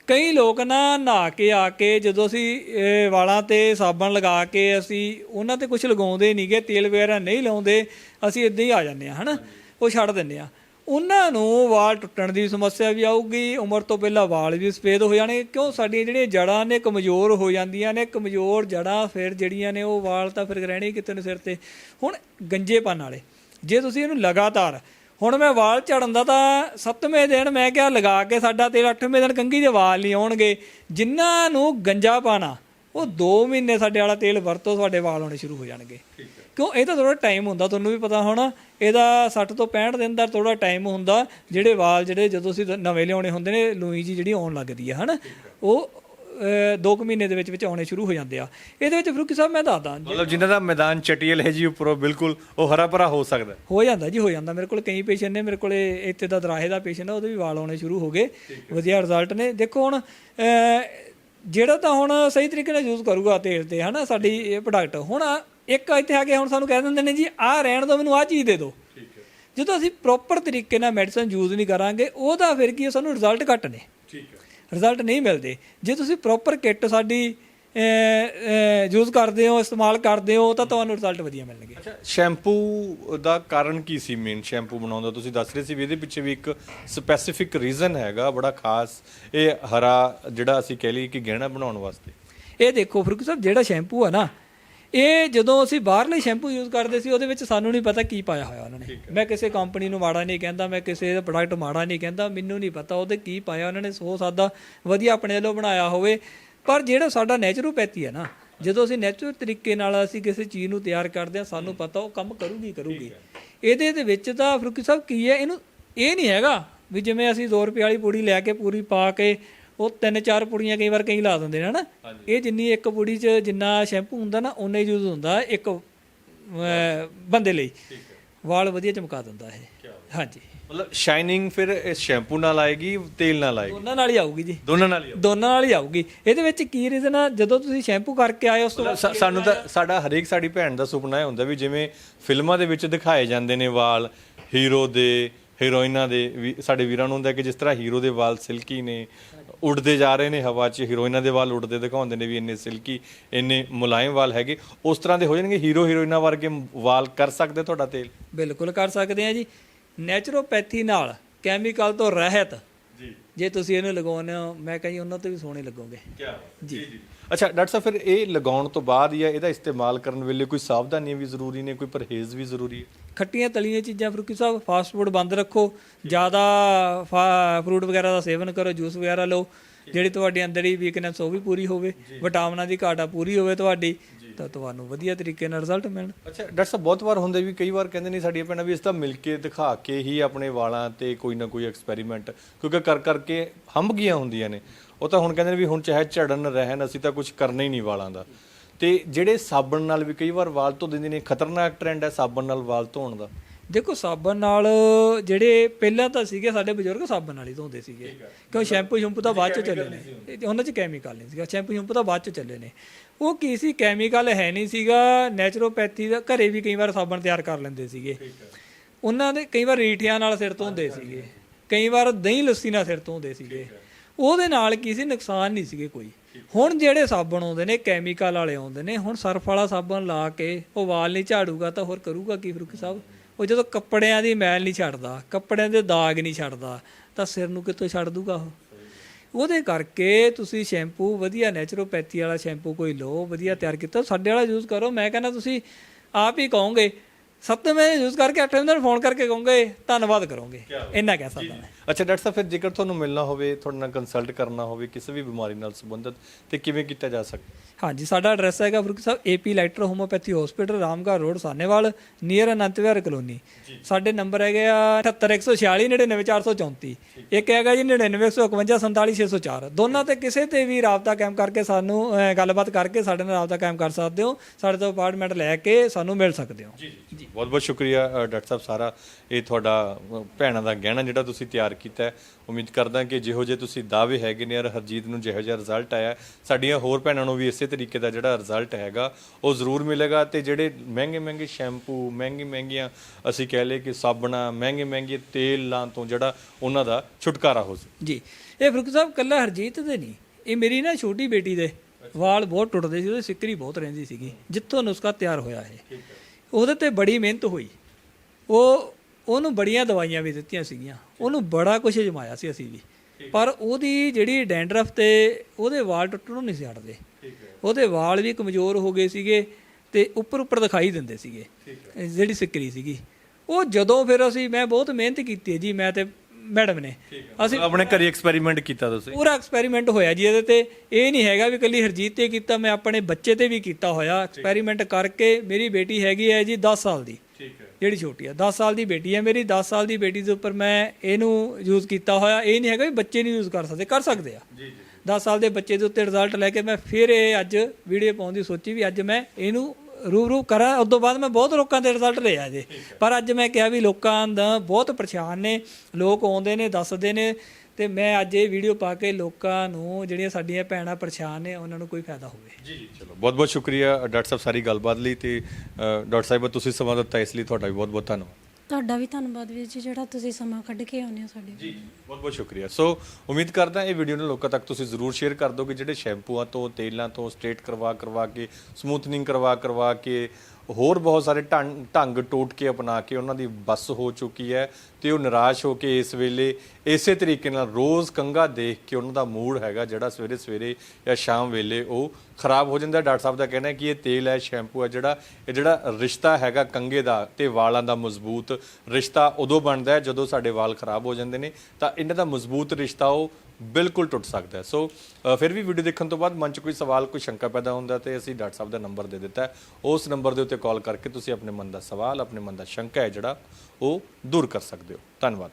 ਕਈ ਲੋਕ ਨਾ ਨਹਾ ਕੇ ਆ ਕੇ ਜਦੋਂ ਅਸੀਂ, ਇਹ ਵਾਲਾਂ ਤੇ ਸਾਬਣ ਲਗਾ ਕੇ ਅਸੀਂ ਉਹਨਾਂ ਤੇ ਕੁਝ ਲਗਾਉਂਦੇ ਨਹੀਂਗੇ ਤੇਲ ਵਗੈਰਾ ਨਹੀਂ ਲਾਉਂਦੇ, ਅਸੀਂ ਇਦਾਂ ਹੀ ਆ ਜਾਂਦੇ ਆ, ਹਨਾ? ਉਹ ਛੱਡ ਦਿੰਦੇ ਆ। ਉਹਨਾਂ ਨੂੰ ਵਾਲ ਟੁੱਟਣ ਦੀ ਸਮੱਸਿਆ ਵੀ ਆਊਗੀ, ਉਮਰ ਤੋਂ ਪਹਿਲਾਂ ਵਾਲ ਵੀ ਸਫੇਦ ਹੋ ਜਾਣੇ ਕਿਉਂ? ਸਾਡੀਆਂ ਜਿਹੜੀਆਂ ਜੜਾਂ ਨੇ ਕਮਜ਼ੋਰ ਹੋ ਜਾਂਦੀਆਂ ਨੇ, ਕਮਜ਼ੋਰ ਜੜਾਂ ਫਿਰ ਜਿਹੜੀਆਂ ਨੇ ਉਹ ਵਾਲ ਤਾਂ ਫਿਰ ਰਹਿਣੇ ਹੀ ਕਿਤੇ ਨੇ ਸਿਰ ਤੇ। ਹੁਣ ਗੰਜੇਪਨ ਵਾਲੇ। ਜੇ ਤੁਸੀਂ ਇਹਨੂੰ ਲਗਾਤਾਰ ਹੁਣ ਮੈਂ ਵਾਲ ਝੜਨ ਦਾ ਤਾਂ ਸੱਤਵੇਂ ਦਿਨ ਮੈਂ ਕਿਹਾ ਲਗਾ ਕੇ ਸਾਡਾ ਤੇਲ ਅੱਠਵੇਂ ਦਿਨ ਕੰਗੀ ਦੇ ਵਾਲ ਨਹੀਂ ਆਉਣਗੇ ਜਿਨ੍ਹਾਂ ਨੂੰ ਗੰਜਾ ਪਾਣਾ ਉਹ 2 ਮਹੀਨੇ ਸਾਡੇ ਵਾਲਾ ਤੇਲ ਵਰਤੋ ਤੁਹਾਡੇ ਵਾਲ ਆਉਣੇ ਸ਼ੁਰੂ ਹੋ ਜਾਣਗੇ। ਕਿਉਂ? ਇਹ ਤਾਂ ਥੋੜਾ ਟਾਈਮ ਹੁੰਦਾ ਤੁਹਾਨੂੰ ਵੀ ਪਤਾ ਹੋਣਾ ਇਹਦਾ 60 ਤੋਂ 65 ਦਿਨ ਦਾ ਥੋੜਾ ਟਾਈਮ ਹੁੰਦਾ ਜਿਹੜੇ ਵਾਲ ਜਿਹੜੇ ਜਦੋਂ ਅਸੀਂ ਨਵੇਂ ਲਿਆਉਣੇ ਹੁੰਦੇ ਨੇ ਲੂਈ ਜੀ ਜਿਹੜੀ ਆਉਣ ਲੱਗਦੀ ਹੈ ਹਨਾ? ਉਹ 2 ਮਹੀਨੇ ਦੇ ਵਿੱਚ ਵਿੱਚ ਆਉਣੇ ਸ਼ੁਰੂ ਹੋ ਜਾਂਦੇ ਆ। ਇਹਦੇ ਵਿੱਚ ਫਰੂਕੀ ਸਾਹਿਬ ਮੈਂ ਦੱਸਦਾ ਮਤਲਬ ਜਿਨ੍ਹਾਂ ਦਾ ਮੈਦਾਨ ਚਟੀਲ ਹੈ ਜੀ ਉੱਪਰੋਂ ਬਿਲਕੁਲ ਉਹ ਹਰਾ ਭਰਾ ਹੋ ਸਕਦਾ ਹੈ। ਹੋ ਜਾਂਦਾ ਜੀ ਹੋ ਜਾਂਦਾ। ਮੇਰੇ ਕੋਲ ਕਈ ਪੇਸ਼ੈਂਟ ਨੇ ਮੇਰੇ ਕੋਲੇ ਇੱਥੇ ਦਾ ਦਰਾਹੇ ਦਾ ਪੇਸ਼ੈਂਟ ਆ ਉਹਦੇ ਵੀ ਵਾਲ ਆਉਣੇ ਸ਼ੁਰੂ ਹੋ ਗਏ। ਵਧੀਆ ਰਿਜ਼ਲਟ ਨੇ। ਦੇਖੋ ਹੁਣ ਜਿਹੜਾ ਤਾਂ ਹੁਣ ਸਹੀ ਤਰੀਕੇ ਨਾਲ ਯੂਜ਼ ਕਰੂਗਾ ਤੇਲ ਤੇ ਹਨਾ ਸਾਡੀ ਇਹ ਪ੍ਰੋਡਕਟ ਹੁਣ ਇੱਕ ਇੱਥੇ ਆ ਕੇ ਹੁਣ ਸਾਨੂੰ ਕਹਿ ਦਿੰਦੇ ਨੇ ਜੀ ਆਹ ਰਹਿਣ ਦਿਓ ਮੈਨੂੰ ਆਹ ਚੀਜ਼ ਦੇ ਦਿਓ। ਜਦੋਂ ਅਸੀਂ ਪ੍ਰੋਪਰ ਤਰੀਕੇ ਨਾਲ ਮੈਡੀਸਨ ਯੂਜ਼ ਨਹੀਂ ਕਰਾਂਗੇ ਉਹਦਾ ਫਿਰ ਕੀ ਹੈ, ਸਾਨੂੰ ਰਿਜ਼ਲਟ ਘੱਟ ਨੇ। ਰਿਜ਼ਲਟ ਨਹੀਂ ਮਿਲਦੇ। ਜੇ ਤੁਸੀਂ ਪ੍ਰੋਪਰ ਕਿੱਟ ਸਾਡੀ ਯੂਜ਼ ਕਰਦੇ ਹੋ ਇਸਤੇਮਾਲ ਕਰਦੇ ਹੋ ਤਾਂ ਤੁਹਾਨੂੰ ਰਿਜ਼ਲਟ ਵਧੀਆ ਮਿਲਣਗੇ। ਅੱਛਾ ਸ਼ੈਂਪੂ ਦਾ ਕਾਰਨ ਕੀ ਸੀ ਮੇਨ ਸ਼ੈਂਪੂ ਬਣਾਉਣ ਦਾ? ਤੁਸੀਂ ਦੱਸ ਰਹੇ ਸੀ ਵੀ ਇਹਦੇ ਪਿੱਛੇ ਵੀ ਇੱਕ ਸਪੈਸੀਫਿਕ ਰੀਜ਼ਨ ਹੈਗਾ ਬੜਾ ਖਾਸ। ਇਹ ਹਰਾ ਜਿਹੜਾ ਅਸੀਂ ਕਹਿ ਲਈਏ ਕਿ ਗਹਿਣਾ ਬਣਾਉਣ ਵਾਸਤੇ। ਇਹ ਦੇਖੋ ਫਰੂਕ ਸਾਹਿਬ ਜਿਹੜਾ ਸ਼ੈਂਪੂ ਆ ਨਾ ਇਹ ਜਦੋਂ ਅਸੀਂ ਬਾਹਰਲੇ ਸ਼ੈਂਪੂ ਯੂਜ਼ ਕਰਦੇ ਸੀ ਉਹਦੇ ਵਿੱਚ ਸਾਨੂੰ ਨਹੀਂ ਪਤਾ ਕੀ ਪਾਇਆ ਹੋਇਆ ਉਹਨਾਂ ਨੇ। ਮੈਂ ਕਿਸੇ ਕੰਪਨੀ ਨੂੰ ਮਾੜਾ ਨਹੀਂ ਕਹਿੰਦਾ ਮੈਂ ਕਿਸੇ ਦਾ ਪ੍ਰੋਡਕਟ ਮਾੜਾ ਨਹੀਂ ਕਹਿੰਦਾ ਮੈਨੂੰ ਨਹੀਂ ਪਤਾ ਉਹਦੇ ਕੀ ਪਾਇਆ ਉਹਨਾਂ ਨੇ ਸੋ ਸਾਦਾ ਵਧੀਆ ਆਪਣੇ ਵੱਲੋਂ ਬਣਾਇਆ ਹੋਵੇ। ਪਰ ਜਿਹੜਾ ਸਾਡਾ ਨੈਚੁਰੋਪੈਥੀ ਹੈ ਨਾ ਜਦੋਂ ਅਸੀਂ ਨੈਚੁਰਲ ਤਰੀਕੇ ਨਾਲ ਅਸੀਂ ਕਿਸੇ ਚੀਜ਼ ਨੂੰ ਤਿਆਰ ਕਰਦੇ ਹਾਂ ਸਾਨੂੰ ਪਤਾ ਉਹ ਕੰਮ ਕਰੂਗੀ ਕਰੂਗੀ। ਇਹਦੇ ਦੇ ਵਿੱਚ ਤਾਂ ਫਰੂਕੀ ਸਾਹਿਬ ਕੀ ਹੈ ਇਹਨੂੰ ਇਹ ਨਹੀਂ ਹੈਗਾ ਵੀ ਜਿਵੇਂ ਅਸੀਂ 2 ਰੁਪਏ ਵਾਲੀ ਪੂੜੀ ਲੈ ਕੇ ਪੂਰੀ ਪਾ ਕੇ ਉਹ ਤਿੰਨ ਚਾਰ ਪੁੜੀਆਂ ਕਈ ਵਾਰ ਕਈ ਲਾ ਦਿੰਦੇ ਨੇ ਹਨਾ? ਇਹ ਜਿੰਨੀ ਇੱਕ ਪੁੜੀ 'ਚ ਜਿੰਨਾ ਸ਼ੈਂਪੂ ਹੁੰਦਾ ਨਾ ਉਨਾ ਹੀ ਯੂਜ਼ ਹੁੰਦਾ ਇੱਕ ਬੰਦੇ ਲਈ। ਵਾਲ ਵਧੀਆ ਚਮਕਾ ਦਿੰਦਾ ਇਹ। ਹਾਂਜੀ। ਮਤਲਬ ਸ਼ਾਈਨਿੰਗ ਫਿਰ ਇਸ ਸ਼ੈਂਪੂ ਨਾਲ ਆਏਗੀ ਤੇਲ ਨਾਲ ਆਏਗੀ? ਦੋਨਾਂ ਨਾਲ ਹੀ ਆਊਗੀ ਜੀ। ਦੋਨਾਂ ਨਾਲ ਹੀ। ਦੋਨਾਂ ਨਾਲ ਹੀ ਆਊਗੀ। ਇਹਦੇ ਵਿੱਚ ਕੀ ਰੀਜ਼ਨ ਆ? ਜਦੋਂ ਤੁਸੀਂ ਸ਼ੈਂਪੂ ਕਰਕੇ ਆਏ ਉਸ ਤੋਂ ਸਾਨੂੰ ਤਾਂ ਸਾਡਾ ਹਰੇਕ ਸਾਡੀ ਭੈਣ ਦਾ ਸੁਪਨਾ ਇਹ ਹੁੰਦਾ ਵੀ ਜਿਵੇਂ ਫਿਲਮਾਂ ਦੇ ਵਿੱਚ ਦਿਖਾਏ ਜਾਂਦੇ ਨੇ ਵਾਲ ਹੀਰੋ ਦੇ ਹੀਰੋਇਨਾਂ ਦੇ ਸਾਡੇ ਵੀਰਾਂ ਨੂੰ ਹੁੰਦਾ ਕਿ ਜਿਸ ਤਰ੍ਹਾਂ ਹੀਰੋ ਦੇ ਵਾਲ ਸਿਲਕੀ ਨੇ ਉੱਡਦੇ ਜਾ ਰਹੇ ਨੇ ਹਵਾ 'ਚ ਹੀਰੋਇਨਾਂ ਦੇ ਵਾਲ ਉੱਡਦੇ ਦਿਖਾਉਂਦੇ ਨੇ ਵੀ ਇੰਨੇ ਸਿਲਕੀ ਇੰਨੇ ਮੁਲਾਇਮ ਵਾਲ ਹੈਗੇ। ਉਸ ਤਰ੍ਹਾਂ ਦੇ ਹੋ ਜਾਣਗੇ ਹੀਰੋ ਹੀਰੋਇਨਾਂ ਵਰਗੇ ਵਾਲ ਕਰ ਸਕਦੇ ਤੁਹਾਡਾ ਤੇਲ? ਬਿਲਕੁਲ ਕਰ ਸਕਦੇ ਆ ਜੀ। ਨੈਚੁਰੋਪੈਥੀ ਨਾਲ ਕੈਮੀਕਲ ਤੋਂ ਰਹਿਤ ਜੀ। ਜੇ ਤੁਸੀਂ ਇਹਨੂੰ ਲਗਾਉਂਦੇ ਹੋ ਮੈਂ ਕਹਾਂ ਜੀ ਉਹਨਾਂ ਤੋਂ ਵੀ ਸੋਹਣੇ ਲੱਗੋਗੇ। ਕੀ ਜੀ ਜੀ। ਅੱਛਾ ਡਾਕਟਰ ਸਾਹਿਬ ਫਿਰ ਇਹ ਲਗਾਉਣ ਤੋਂ ਬਾਅਦ ਜਾਂ ਇਹਦਾ ਇਸਤੇਮਾਲ ਕਰਨ ਵੇਲੇ ਕੋਈ ਸਾਵਧਾਨੀਆਂ ਵੀ ਜ਼ਰੂਰੀ ਨੇ ਕੋਈ ਪਰਹੇਜ਼ ਵੀ ਜ਼ਰੂਰੀ ਹੈ? ਖੱਟੀਆਂ ਤਲੀਆਂ ਚੀਜ਼ਾਂ ਫਰੂਕੀ ਸਾਹਿਬ ਫਾਸਟ ਫੂਡ ਬੰਦ ਰੱਖੋ। ਜ਼ਿਆਦਾ ਫਰੂਟ ਵਗੈਰਾ ਦਾ ਸੇਵਨ ਕਰੋ ਜੂਸ ਵਗੈਰਾ ਲਓ। ਜਿਹੜੀ ਤੁਹਾਡੀ ਅੰਦਰਲੀ ਵੀਕਨੈਸ ਉਹ ਵੀ ਪੂਰੀ ਹੋਵੇ। ਵਿਟਾਮਿਨਾਂ ਦੀ ਘਾਟਾ ਪੂਰੀ ਹੋਵੇ ਤੁਹਾਡੀ ਤਾਂ ਤੁਹਾਨੂੰ ਵਧੀਆ ਤਰੀਕੇ ਨਾਲ ਰਿਜ਼ਲਟ ਮਿਲਣ। ਅੱਛਾ ਡਾਕਟਰ ਸਾਹਿਬ ਬਹੁਤ ਵਾਰ ਹੁੰਦੇ ਵੀ ਕਈ ਵਾਰ ਕਹਿੰਦੇ ਨੇ ਸਾਡੀਆਂ ਭੈਣਾਂ ਵੀ ਇਸ ਤਾਂ ਮਿਲ ਕੇ ਦਿਖਾ ਕੇ ਹੀ ਆਪਣੇ ਵਾਲਾਂ ਤੇ ਕੋਈ ਨਾ ਕੋਈ ਐਕਸਪੈਰੀਮੈਂਟ ਕਿਉਂਕਿ ਕਰ ਕਰਕੇ ਹੰਬ ਗਈਆਂ ਹੁੰਦੀਆਂ ਨੇ। ਉਹ ਤਾਂ ਹੁਣ ਕਹਿੰਦੇ ਨੇ ਵੀ ਹੁਣ ਚਾਹੇ ਝੜਨ ਰਹਿਣ ਅਸੀਂ ਤਾਂ ਕੁਝ ਕਰਨਾ ਹੀ ਨਹੀਂ ਵਾਲਾਂ ਦਾ। ਤੇ ਜਿਹੜੇ ਸਾਬਣ ਨਾਲ ਵੀ ਕਈ ਵਾਰ ਵਾਲ ਧੋ ਦਿੰਦੇ ਨੇ ਖਤਰਨਾਕ ਟ੍ਰੈਂਡ ਹੈ ਸਾਬਣ ਨਾਲ ਵਾਲ ਧੋਣ ਦਾ। ਦੇਖੋ ਸਾਬਣ ਨਾਲ ਜਿਹੜੇ ਪਹਿਲਾਂ ਤਾਂ ਸੀਗੇ ਸਾਡੇ ਬਜ਼ੁਰਗ ਸਾਬਣ ਨਾਲ ਹੀ ਧੋਂਦੇ ਸੀਗੇ। ਕਿਉਂ ਸ਼ੈਂਪੂ ਸ਼ੈਂਪੂ ਤਾਂ ਬਾਅਦ ਚ ਚੱਲੇ ਨੇ। ਉਹਨਾਂ ਚ ਕੈਮੀਕਲ ਨਹੀਂ ਸੀਗਾ ਸ਼ੈਂਪੂ ਸ਼ੈਂਪੂ ਤਾਂ ਬਾਅਦ ਚ ਚੱਲੇ ਨੇ। ਉਹ ਕੀ ਸੀ ਕੈਮੀਕਲ ਹੈ ਨਹੀਂ ਸੀਗਾ ਨੈਚੁਰੋਪੈਥੀ ਦਾ ਘਰੇ ਵੀ ਕਈ ਵਾਰ ਸਾਬਣ ਤਿਆਰ ਕਰ ਲੈਂਦੇ ਸੀਗੇ। ਉਹਨਾਂ ਦੇ ਕਈ ਵਾਰ ਰੀਠਿਆਂ ਨਾਲ ਸਿਰ ਧੋਂਦੇ ਸੀਗੇ। ਕਈ ਵਾਰ ਦਹੀਂ ਲੱਸੀ ਨਾਲ ਸਿਰ ਧੋਂਦੇ ਸੀਗੇ। ਉਹਦੇ ਨਾਲ ਕੀ ਸੀ ਨੁਕਸਾਨ ਨਹੀਂ ਸੀਗੇ ਕੋਈ। ਹੁਣ ਜਿਹੜੇ ਸਾਬਣ ਆਉਂਦੇ ਨੇ ਕੈਮੀਕਲ ਵਾਲੇ ਆਉਂਦੇ ਨੇ, ਹੁਣ ਸਰਫ ਵਾਲਾ ਸਾਬਣ ਲਾ ਕੇ ਉਹ ਵਾਲ ਨਹੀਂ ਝਾੜੂਗਾ ਤਾਂ ਹੋਰ ਕਰੂਗਾ ਕੀ ਫਰੂਕੀ ਸਾਹਿਬ? ਉਹ ਜਦੋਂ ਕੱਪੜਿਆਂ ਦੀ ਮੈਲ ਨਹੀਂ ਛੱਡਦਾ, ਕੱਪੜਿਆਂ ਦੇ ਦਾਗ ਨਹੀਂ ਛੱਡਦਾ, ਤਾਂ ਸਿਰ ਨੂੰ ਕਿੱਥੋਂ ਛੱਡ ਦੂਗਾ ਉਹ? ਉਹਦੇ ਕਰਕੇ ਤੁਸੀਂ ਸ਼ੈਂਪੂ ਵਧੀਆ ਨੈਚੁਰੋਪੈਥੀ ਵਾਲਾ ਸ਼ੈਂਪੂ ਕੋਈ ਲਓ, ਵਧੀਆ ਤਿਆਰ ਕੀਤਾ, ਸਾਡੇ ਵਾਲਾ ਯੂਜ਼ ਕਰੋ। ਮੈਂ ਕਹਿੰਦਾ ਤੁਸੀਂ ਆਪ ਹੀ ਕਹੋਗੇ ਸੱਤਵੇਂ ਯੂਜ਼ ਕਰਕੇ ਅੱਠਵੇਂ ਦਿਨ ਫੋਨ ਕਰਕੇ ਕਹੋਗੇ ਧੰਨਵਾਦ ਕਰੋਗੇ। ਇੰਨਾ ਕਹਿ ਸਕਦਾ ਮੈਂ। ਅੱਛਾ ਡਾਕਟਰ ਸਾਹਿਬ ਫਿਰ ਜੇਕਰ ਤੁਹਾਨੂੰ ਮਿਲਣਾ ਹੋਵੇ ਤੁਹਾਡੇ ਨਾਲ ਕੰਸਲਟ ਕਰਨਾ ਹੋਵੇ ਕਿਸੇ ਵੀ ਬਿਮਾਰੀ ਨਾਲ ਸੰਬੰਧਿਤ ਤੇ ਕਿਵੇਂ ਕੀਤਾ ਜਾ ਸਕਦਾ ਹਾਂਜੀ ਸਾਡਾ ਐਡਰੈਸ ਹੈਗਾ ਫਰੂਕ ਸਾਹਿਬ AP lighter homeopathy hospital Ramgarh road Sanewal near Anant Vihar colony. ਸਾਡੇ ਨੰਬਰ ਹੈਗੇ ਆ 78146 99434 ਇੱਕ ਹੈਗਾ ਜੀ 99151 ਦੋਨਾਂ ਤੇ ਕਿਸੇ ਤੇ ਵੀ ਰਾਬਤਾ ਕਾਇਮ ਕਰਕੇ ਸਾਨੂੰ ਅਹ, ਗੱਲਬਾਤ ਕਰਕੇ ਸਾਡੇ ਨਾਲ ਰਾਬਤਾ ਕਾਇਮ ਕਰ ਸਕਦੇ ਹੋ। ਸਾਡੇ ਤੋਂ ਅਪਾਰਟਮੈਂਟ ਲੈ ਕੇ ਸਾਨੂੰ ਮਿਲ ਸਕਦੇ ਹੋ। ਜੀ। ਜੀ। ਬਹੁਤ ਬਹੁਤ ਸ਼ੁਕਰੀਆ ਅ, ਡਾਕਟਰ ਸਾਹਿਬ ਸਾਰਾ। ਇਹ ਤੁਹਾਡਾ ਅ, ਭੈਣਾਂ ਦਾ ਗਹਿਣਾ ਜਿਹੜਾ ਤੁਸੀਂ ਤਿਆਰ ਕੀਤਾ ਹੈ। ਉਮੀਦ ਕਰਦਾ ਕਿ ਜਿਹੋ ਜਿਹੇ ਤੁਸੀਂ ਦਾਅਵੇ ਹੈਗੇ ਨੇ ਯਾਰ ਹਰਜੀਤ ਨੂੰ ਜਿਹੋ ਜਿਹਾ ਰਿਜ਼ਲਟ ਆਇਆ ਹੈ, ਸਾਡੀਆਂ ਹੋਰ ਭੈਣਾਂ ਨੂੰ ਵੀ ਇਸੇ ਤਰੀਕੇ ਦਾ ਜਿਹੜਾ ਰਿਜ਼ਲਟ ਹੈਗਾ ਉਹ ਜ਼ਰੂਰ ਮਿਲੇਗਾ ਤੇ ਜਿਹੜੇ ਮਹਿੰਗੇ ਮਹਿੰਗੇ ਸ਼ੈਂਪੂ ਮਹਿੰਗੀ ਮਹਿੰਗੀਆਂ ਅਸੀਂ ਕਹਿ ਲਏ ਕਿ ਸਾਬਣਾ ਮਹਿੰਗੇ ਮਹਿੰਗੇ ਤੇਲਾਂ ਤੋਂ ਜਿਹੜਾ ਉਹਨਾਂ ਦਾ ਛੁਟਕਾਰਾ ਹੋ ਸਕੇ। ਜੀ। ਇਹ ਫਰੂਕ ਸਾਹਿਬ ਕੱਲਾ ਹਰਜੀਤ ਦੇ ਨਹੀਂ ਇਹ ਮੇਰੀ ਨਾ ਛੋਟੀ ਬੇਟੀ ਦੇ ਵਾਲ ਬਹੁਤ ਟੁੱਟਦੇ ਸੀ ਉਹਦੇ ਸਿੱਕਰੀ ਬਹੁਤ ਰਹਿੰਦੀ ਸੀਗੀ ਜਿੱਥੋਂ ਨੁਸਖਾ ਤਿਆਰ ਹੋਇਆ ਇਹ। ਉਹਦੇ ਤੇ ਬੜੀ ਮਿਹਨਤ ਹੋਈ। ਉਹ ਉਹਨੂੰ ਬੜੀਆਂ ਦਵਾਈਆਂ ਵੀ ਦਿੱਤੀਆਂ ਸੀਗੀਆਂ। ਉਹਨੂੰ ਬੜਾ ਕੁਝ ਅਜਮਾਇਆ ਸੀ ਅਸੀਂ ਵੀ। ਪਰ ਉਹਦੀ ਜਿਹੜੀ ਡੈਂਡਰਫ ਤੇ ਉਹਦੇ ਵਾਲ ਟੁੱਟਣੋਂ ਨਹੀਂ ਸੀ ਹਟਦੇ ਉਹਦੇ ਵਾਲ ਵੀ ਕਮਜ਼ੋਰ ਹੋ ਗਏ ਸੀਗੇ ਤੇ ਉੱਪਰ ਉੱਪਰ ਦਿਖਾਈ ਦਿੰਦੇ ਸੀਗੇ। ਜਿਹੜੀ ਸਿੱਕਰੀ ਸੀਗੀ। ਉਹ ਜਦੋਂ ਫਿਰ ਅਸੀਂ ਮੈਂ ਬਹੁਤ ਮਿਹਨਤ ਕੀਤੀ ਹੈ ਜੀ ਮੈਂ ਤੇ ਮੈਡਮ ਨੇ। ਅਸੀਂ ਆਪਣੇ ਘਰੇ ਐਕਸਪੈਰੀਮੈਂਟ ਕੀਤਾ ਤੁਸੀਂ। ਪੂਰਾ ਐਕਸਪੈਰੀਮੈਂਟ ਹੋਇਆ ਜੀ ਇਹਦੇ ਤੇ। ਇਹ ਨਹੀਂ ਹੈਗਾ ਵੀ ਕੱਲੀ ਹਰਜੀਤ ਤੇ ਕੀਤਾ ਮੈਂ ਆਪਣੇ ਬੱਚੇ ਤੇ ਵੀ ਕੀਤਾ ਹੋਇਆ। ਐਕਸਪੈਰੀਮੈਂਟ ਕਰਕੇ ਮੇਰੀ ਬੇਟੀ ਹੈਗੀ ਹੈ ਜੀ 10 ਸਾਲ ਦੀ। ਠੀਕ ਹੈ। ਜਿਹੜੀ ਛੋਟੀ ਆ 10 ਸਾਲ ਦੀ ਬੇਟੀ ਹੈ ਮੇਰੀ। 10 ਸਾਲ ਦੀ ਬੇਟੀ ਦੇ ਉੱਪਰ ਮੈਂ ਇਹਨੂੰ ਯੂਜ਼ ਕੀਤਾ ਹੋਇਆ। ਇਹ ਨਹੀਂ ਹੈਗਾ ਵੀ ਬੱਚੇ ਨਹੀਂ ਯੂਜ਼ ਕਰ ਸਕਦੇ ਕਰ ਸਕਦੇ ਆ। ਜੀ ਜੀ 10 ਸਾਲ ਦੇ ਬੱਚੇ ਦੇ ਉੱਤੇ ਰਿਜ਼ਲਟ ਲੈ ਕੇ ਮੈਂ ਫਿਰ ਇਹ ਅੱਜ ਵੀਡੀਓ ਪਾਉਣ ਦੀ ਸੋਚੀ ਵੀ ਅੱਜ ਮੈਂ ਇਹਨੂੰ ਰੂਬਰੂ ਕਰਾਂ, ਉਸ ਤੋਂ ਬਾਅਦ ਮੈਂ ਬਹੁਤ ਲੋਕਾਂ ਦੇ ਰਿਜ਼ਲਟ ਲਿਆ ਜੇ। ਪਰ ਅੱਜ ਮੈਂ ਕਿਹਾ ਵੀ ਲੋਕਾਂ ਦਾ ਬਹੁਤ ਪਰੇਸ਼ਾਨ ਨੇ, ਲੋਕ ਆਉਂਦੇ ਨੇ, ਦੱਸਦੇ ਨੇ, ਤੇ ਮੈਂ ਅੱਜ ਇਹ ਵੀਡੀਓ ਪਾ ਕੇ ਲੋਕਾਂ ਨੂੰ ਜਿਹੜੀਆਂ ਸਾਡੀਆਂ ਭੈਣਾਂ ਪਰੇਸ਼ਾਨ ਨੇ, ਉਹਨਾਂ ਨੂੰ ਕੋਈ ਫਾਇਦਾ ਹੋਵੇ। ਜੀ ਜੀ, ਚਲੋ। ਬਹੁਤ ਬਹੁਤ ਸ਼ੁਕਰੀਆ ਡਾਕਟਰ ਸਾਹਿਬ ਸਾਰੀ ਗੱਲਬਾਤ ਲਈ ਤੇ ਡਾਕਟਰ ਸਾਹਿਬ, ਤੁਸੀਂ ਸਮਾਂ ਦਿੱਤਾ ਇਸ ਲਈ ਤੁਹਾਡਾ ਵੀ ਬਹੁਤ ਬਹੁਤ ਧੰਨਵਾਦ। ਤੁਹਾਡਾ ਵੀ ਧੰਨਵਾਦ ਵੀਰ ਜੀ, ਜਿਹੜਾ ਤੁਸੀਂ ਸਮਾਂ ਕੱਢ ਕੇ ਆਉਂਦੇ ਹੋ ਸਾਡੇ ਜੀ, ਬਹੁਤ ਬਹੁਤ ਸ਼ੁਕਰੀਆ। ਸੋ ਉਮੀਦ ਕਰਦਾ ਇਹ ਵੀਡੀਓ ਨੂੰ ਲੋਕਾਂ ਤੱਕ ਤੁਸੀਂ ਜ਼ਰੂਰ ਸ਼ੇਅਰ ਕਰ ਦੋਗੇ, ਜਿਹੜੇ ਸ਼ੈਂਪੂਆਂ ਤੋਂ, ਤੇਲਾਂ ਤੋਂ ਸਟ੍ਰੇਟ ਕਰਵਾ ਕਰਵਾ ਕੇ ਸਮੂਥਨਿੰਗ ਕਰਵਾ ਕਰਵਾ ਕੇ ਹੋਰ ਬਹੁਤ ਸਾਰੇ ਢੰਗ ਢੰਗ ਟੋਟ ਕੇ ਅਪਣਾ ਕੇ ਉਹਨਾਂ ਦੀ ਬੱਸ ਹੋ ਚੁੱਕੀ ਹੈ ਤੇ ਉਹ ਨਿਰਾਸ਼ ਹੋ ਕੇ ਇਸ ਵੇਲੇ ਇਸੇ ਤਰੀਕੇ ਨਾਲ ਰੋਜ਼ ਕੰਗਾ ਦੇਖ ਕੇ ਉਹਨਾਂ ਦਾ ਮੂਡ ਹੈਗਾ ਜਿਹੜਾ ਸਵੇਰੇ ਸਵੇਰੇ ਜਾਂ ਸ਼ਾਮ ਵੇਲੇ ਉਹ ਖਰਾਬ ਹੋ ਜਾਂਦਾ ਡਾਕਟਰ ਸਾਹਿਬ ਦਾ ਕਹਿਣਾ ਹੈ ਕਿ ਇਹ ਤੇਲ ਹੈ, ਸ਼ੈਂਪੂ ਹੈ ਜਿਹੜਾ, ਇਹ ਜਿਹੜਾ ਰਿਸ਼ਤਾ ਹੈਗਾ ਕੰਗੇ ਦਾ ਤੇ ਵਾਲਾਂ ਦਾ ਮਜ਼ਬੂਤ ਰਿਸ਼ਤਾ ਉਦੋਂ ਬਣਦਾ ਹੈ ਜਦੋਂ ਸਾਡੇ ਵਾਲ ਖਰਾਬ ਹੋ ਜਾਂਦੇ ਨੇ। ਤਾਂ ਇਹਨਾਂ ਦਾ ਮਜ਼ਬੂਤ ਰਿਸ਼ਤਾ ਉਹ ਬਿਲਕੁਲ ਟੁੱਟ ਸਕਦਾ ਹੈ। ਸੋ ਅ, ਫਿਰ ਵੀ ਵੀਡੀਓ ਦੇਖਣ ਤੋਂ ਬਾਅਦ ਮਨ 'ਚ ਕੋਈ ਸਵਾਲ ਕੋਈ ਸ਼ੰਕਾ ਪੈਦਾ ਹੁੰਦਾ ਤੇ ਅਸੀਂ ਡਾਕਟਰ ਸਾਹਿਬ ਦਾ ਨੰਬਰ ਦੇ ਦਿੱਤਾ ਹੈ। ਉਸ ਨੰਬਰ ਦੇ ਉੱਤੇ ਕਾਲ ਕਰਕੇ ਤੁਸੀਂ ਆਪਣੇ ਮਨ ਦਾ ਸਵਾਲ ਆਪਣੇ ਮਨ ਦਾ ਸ਼ੰਕਾ ਹੈ ਜਿਹੜਾ ਉਹ ਦੂਰ ਕਰ ਸਕਦੇ ਹੋ। ਧੰਨਵਾਦ।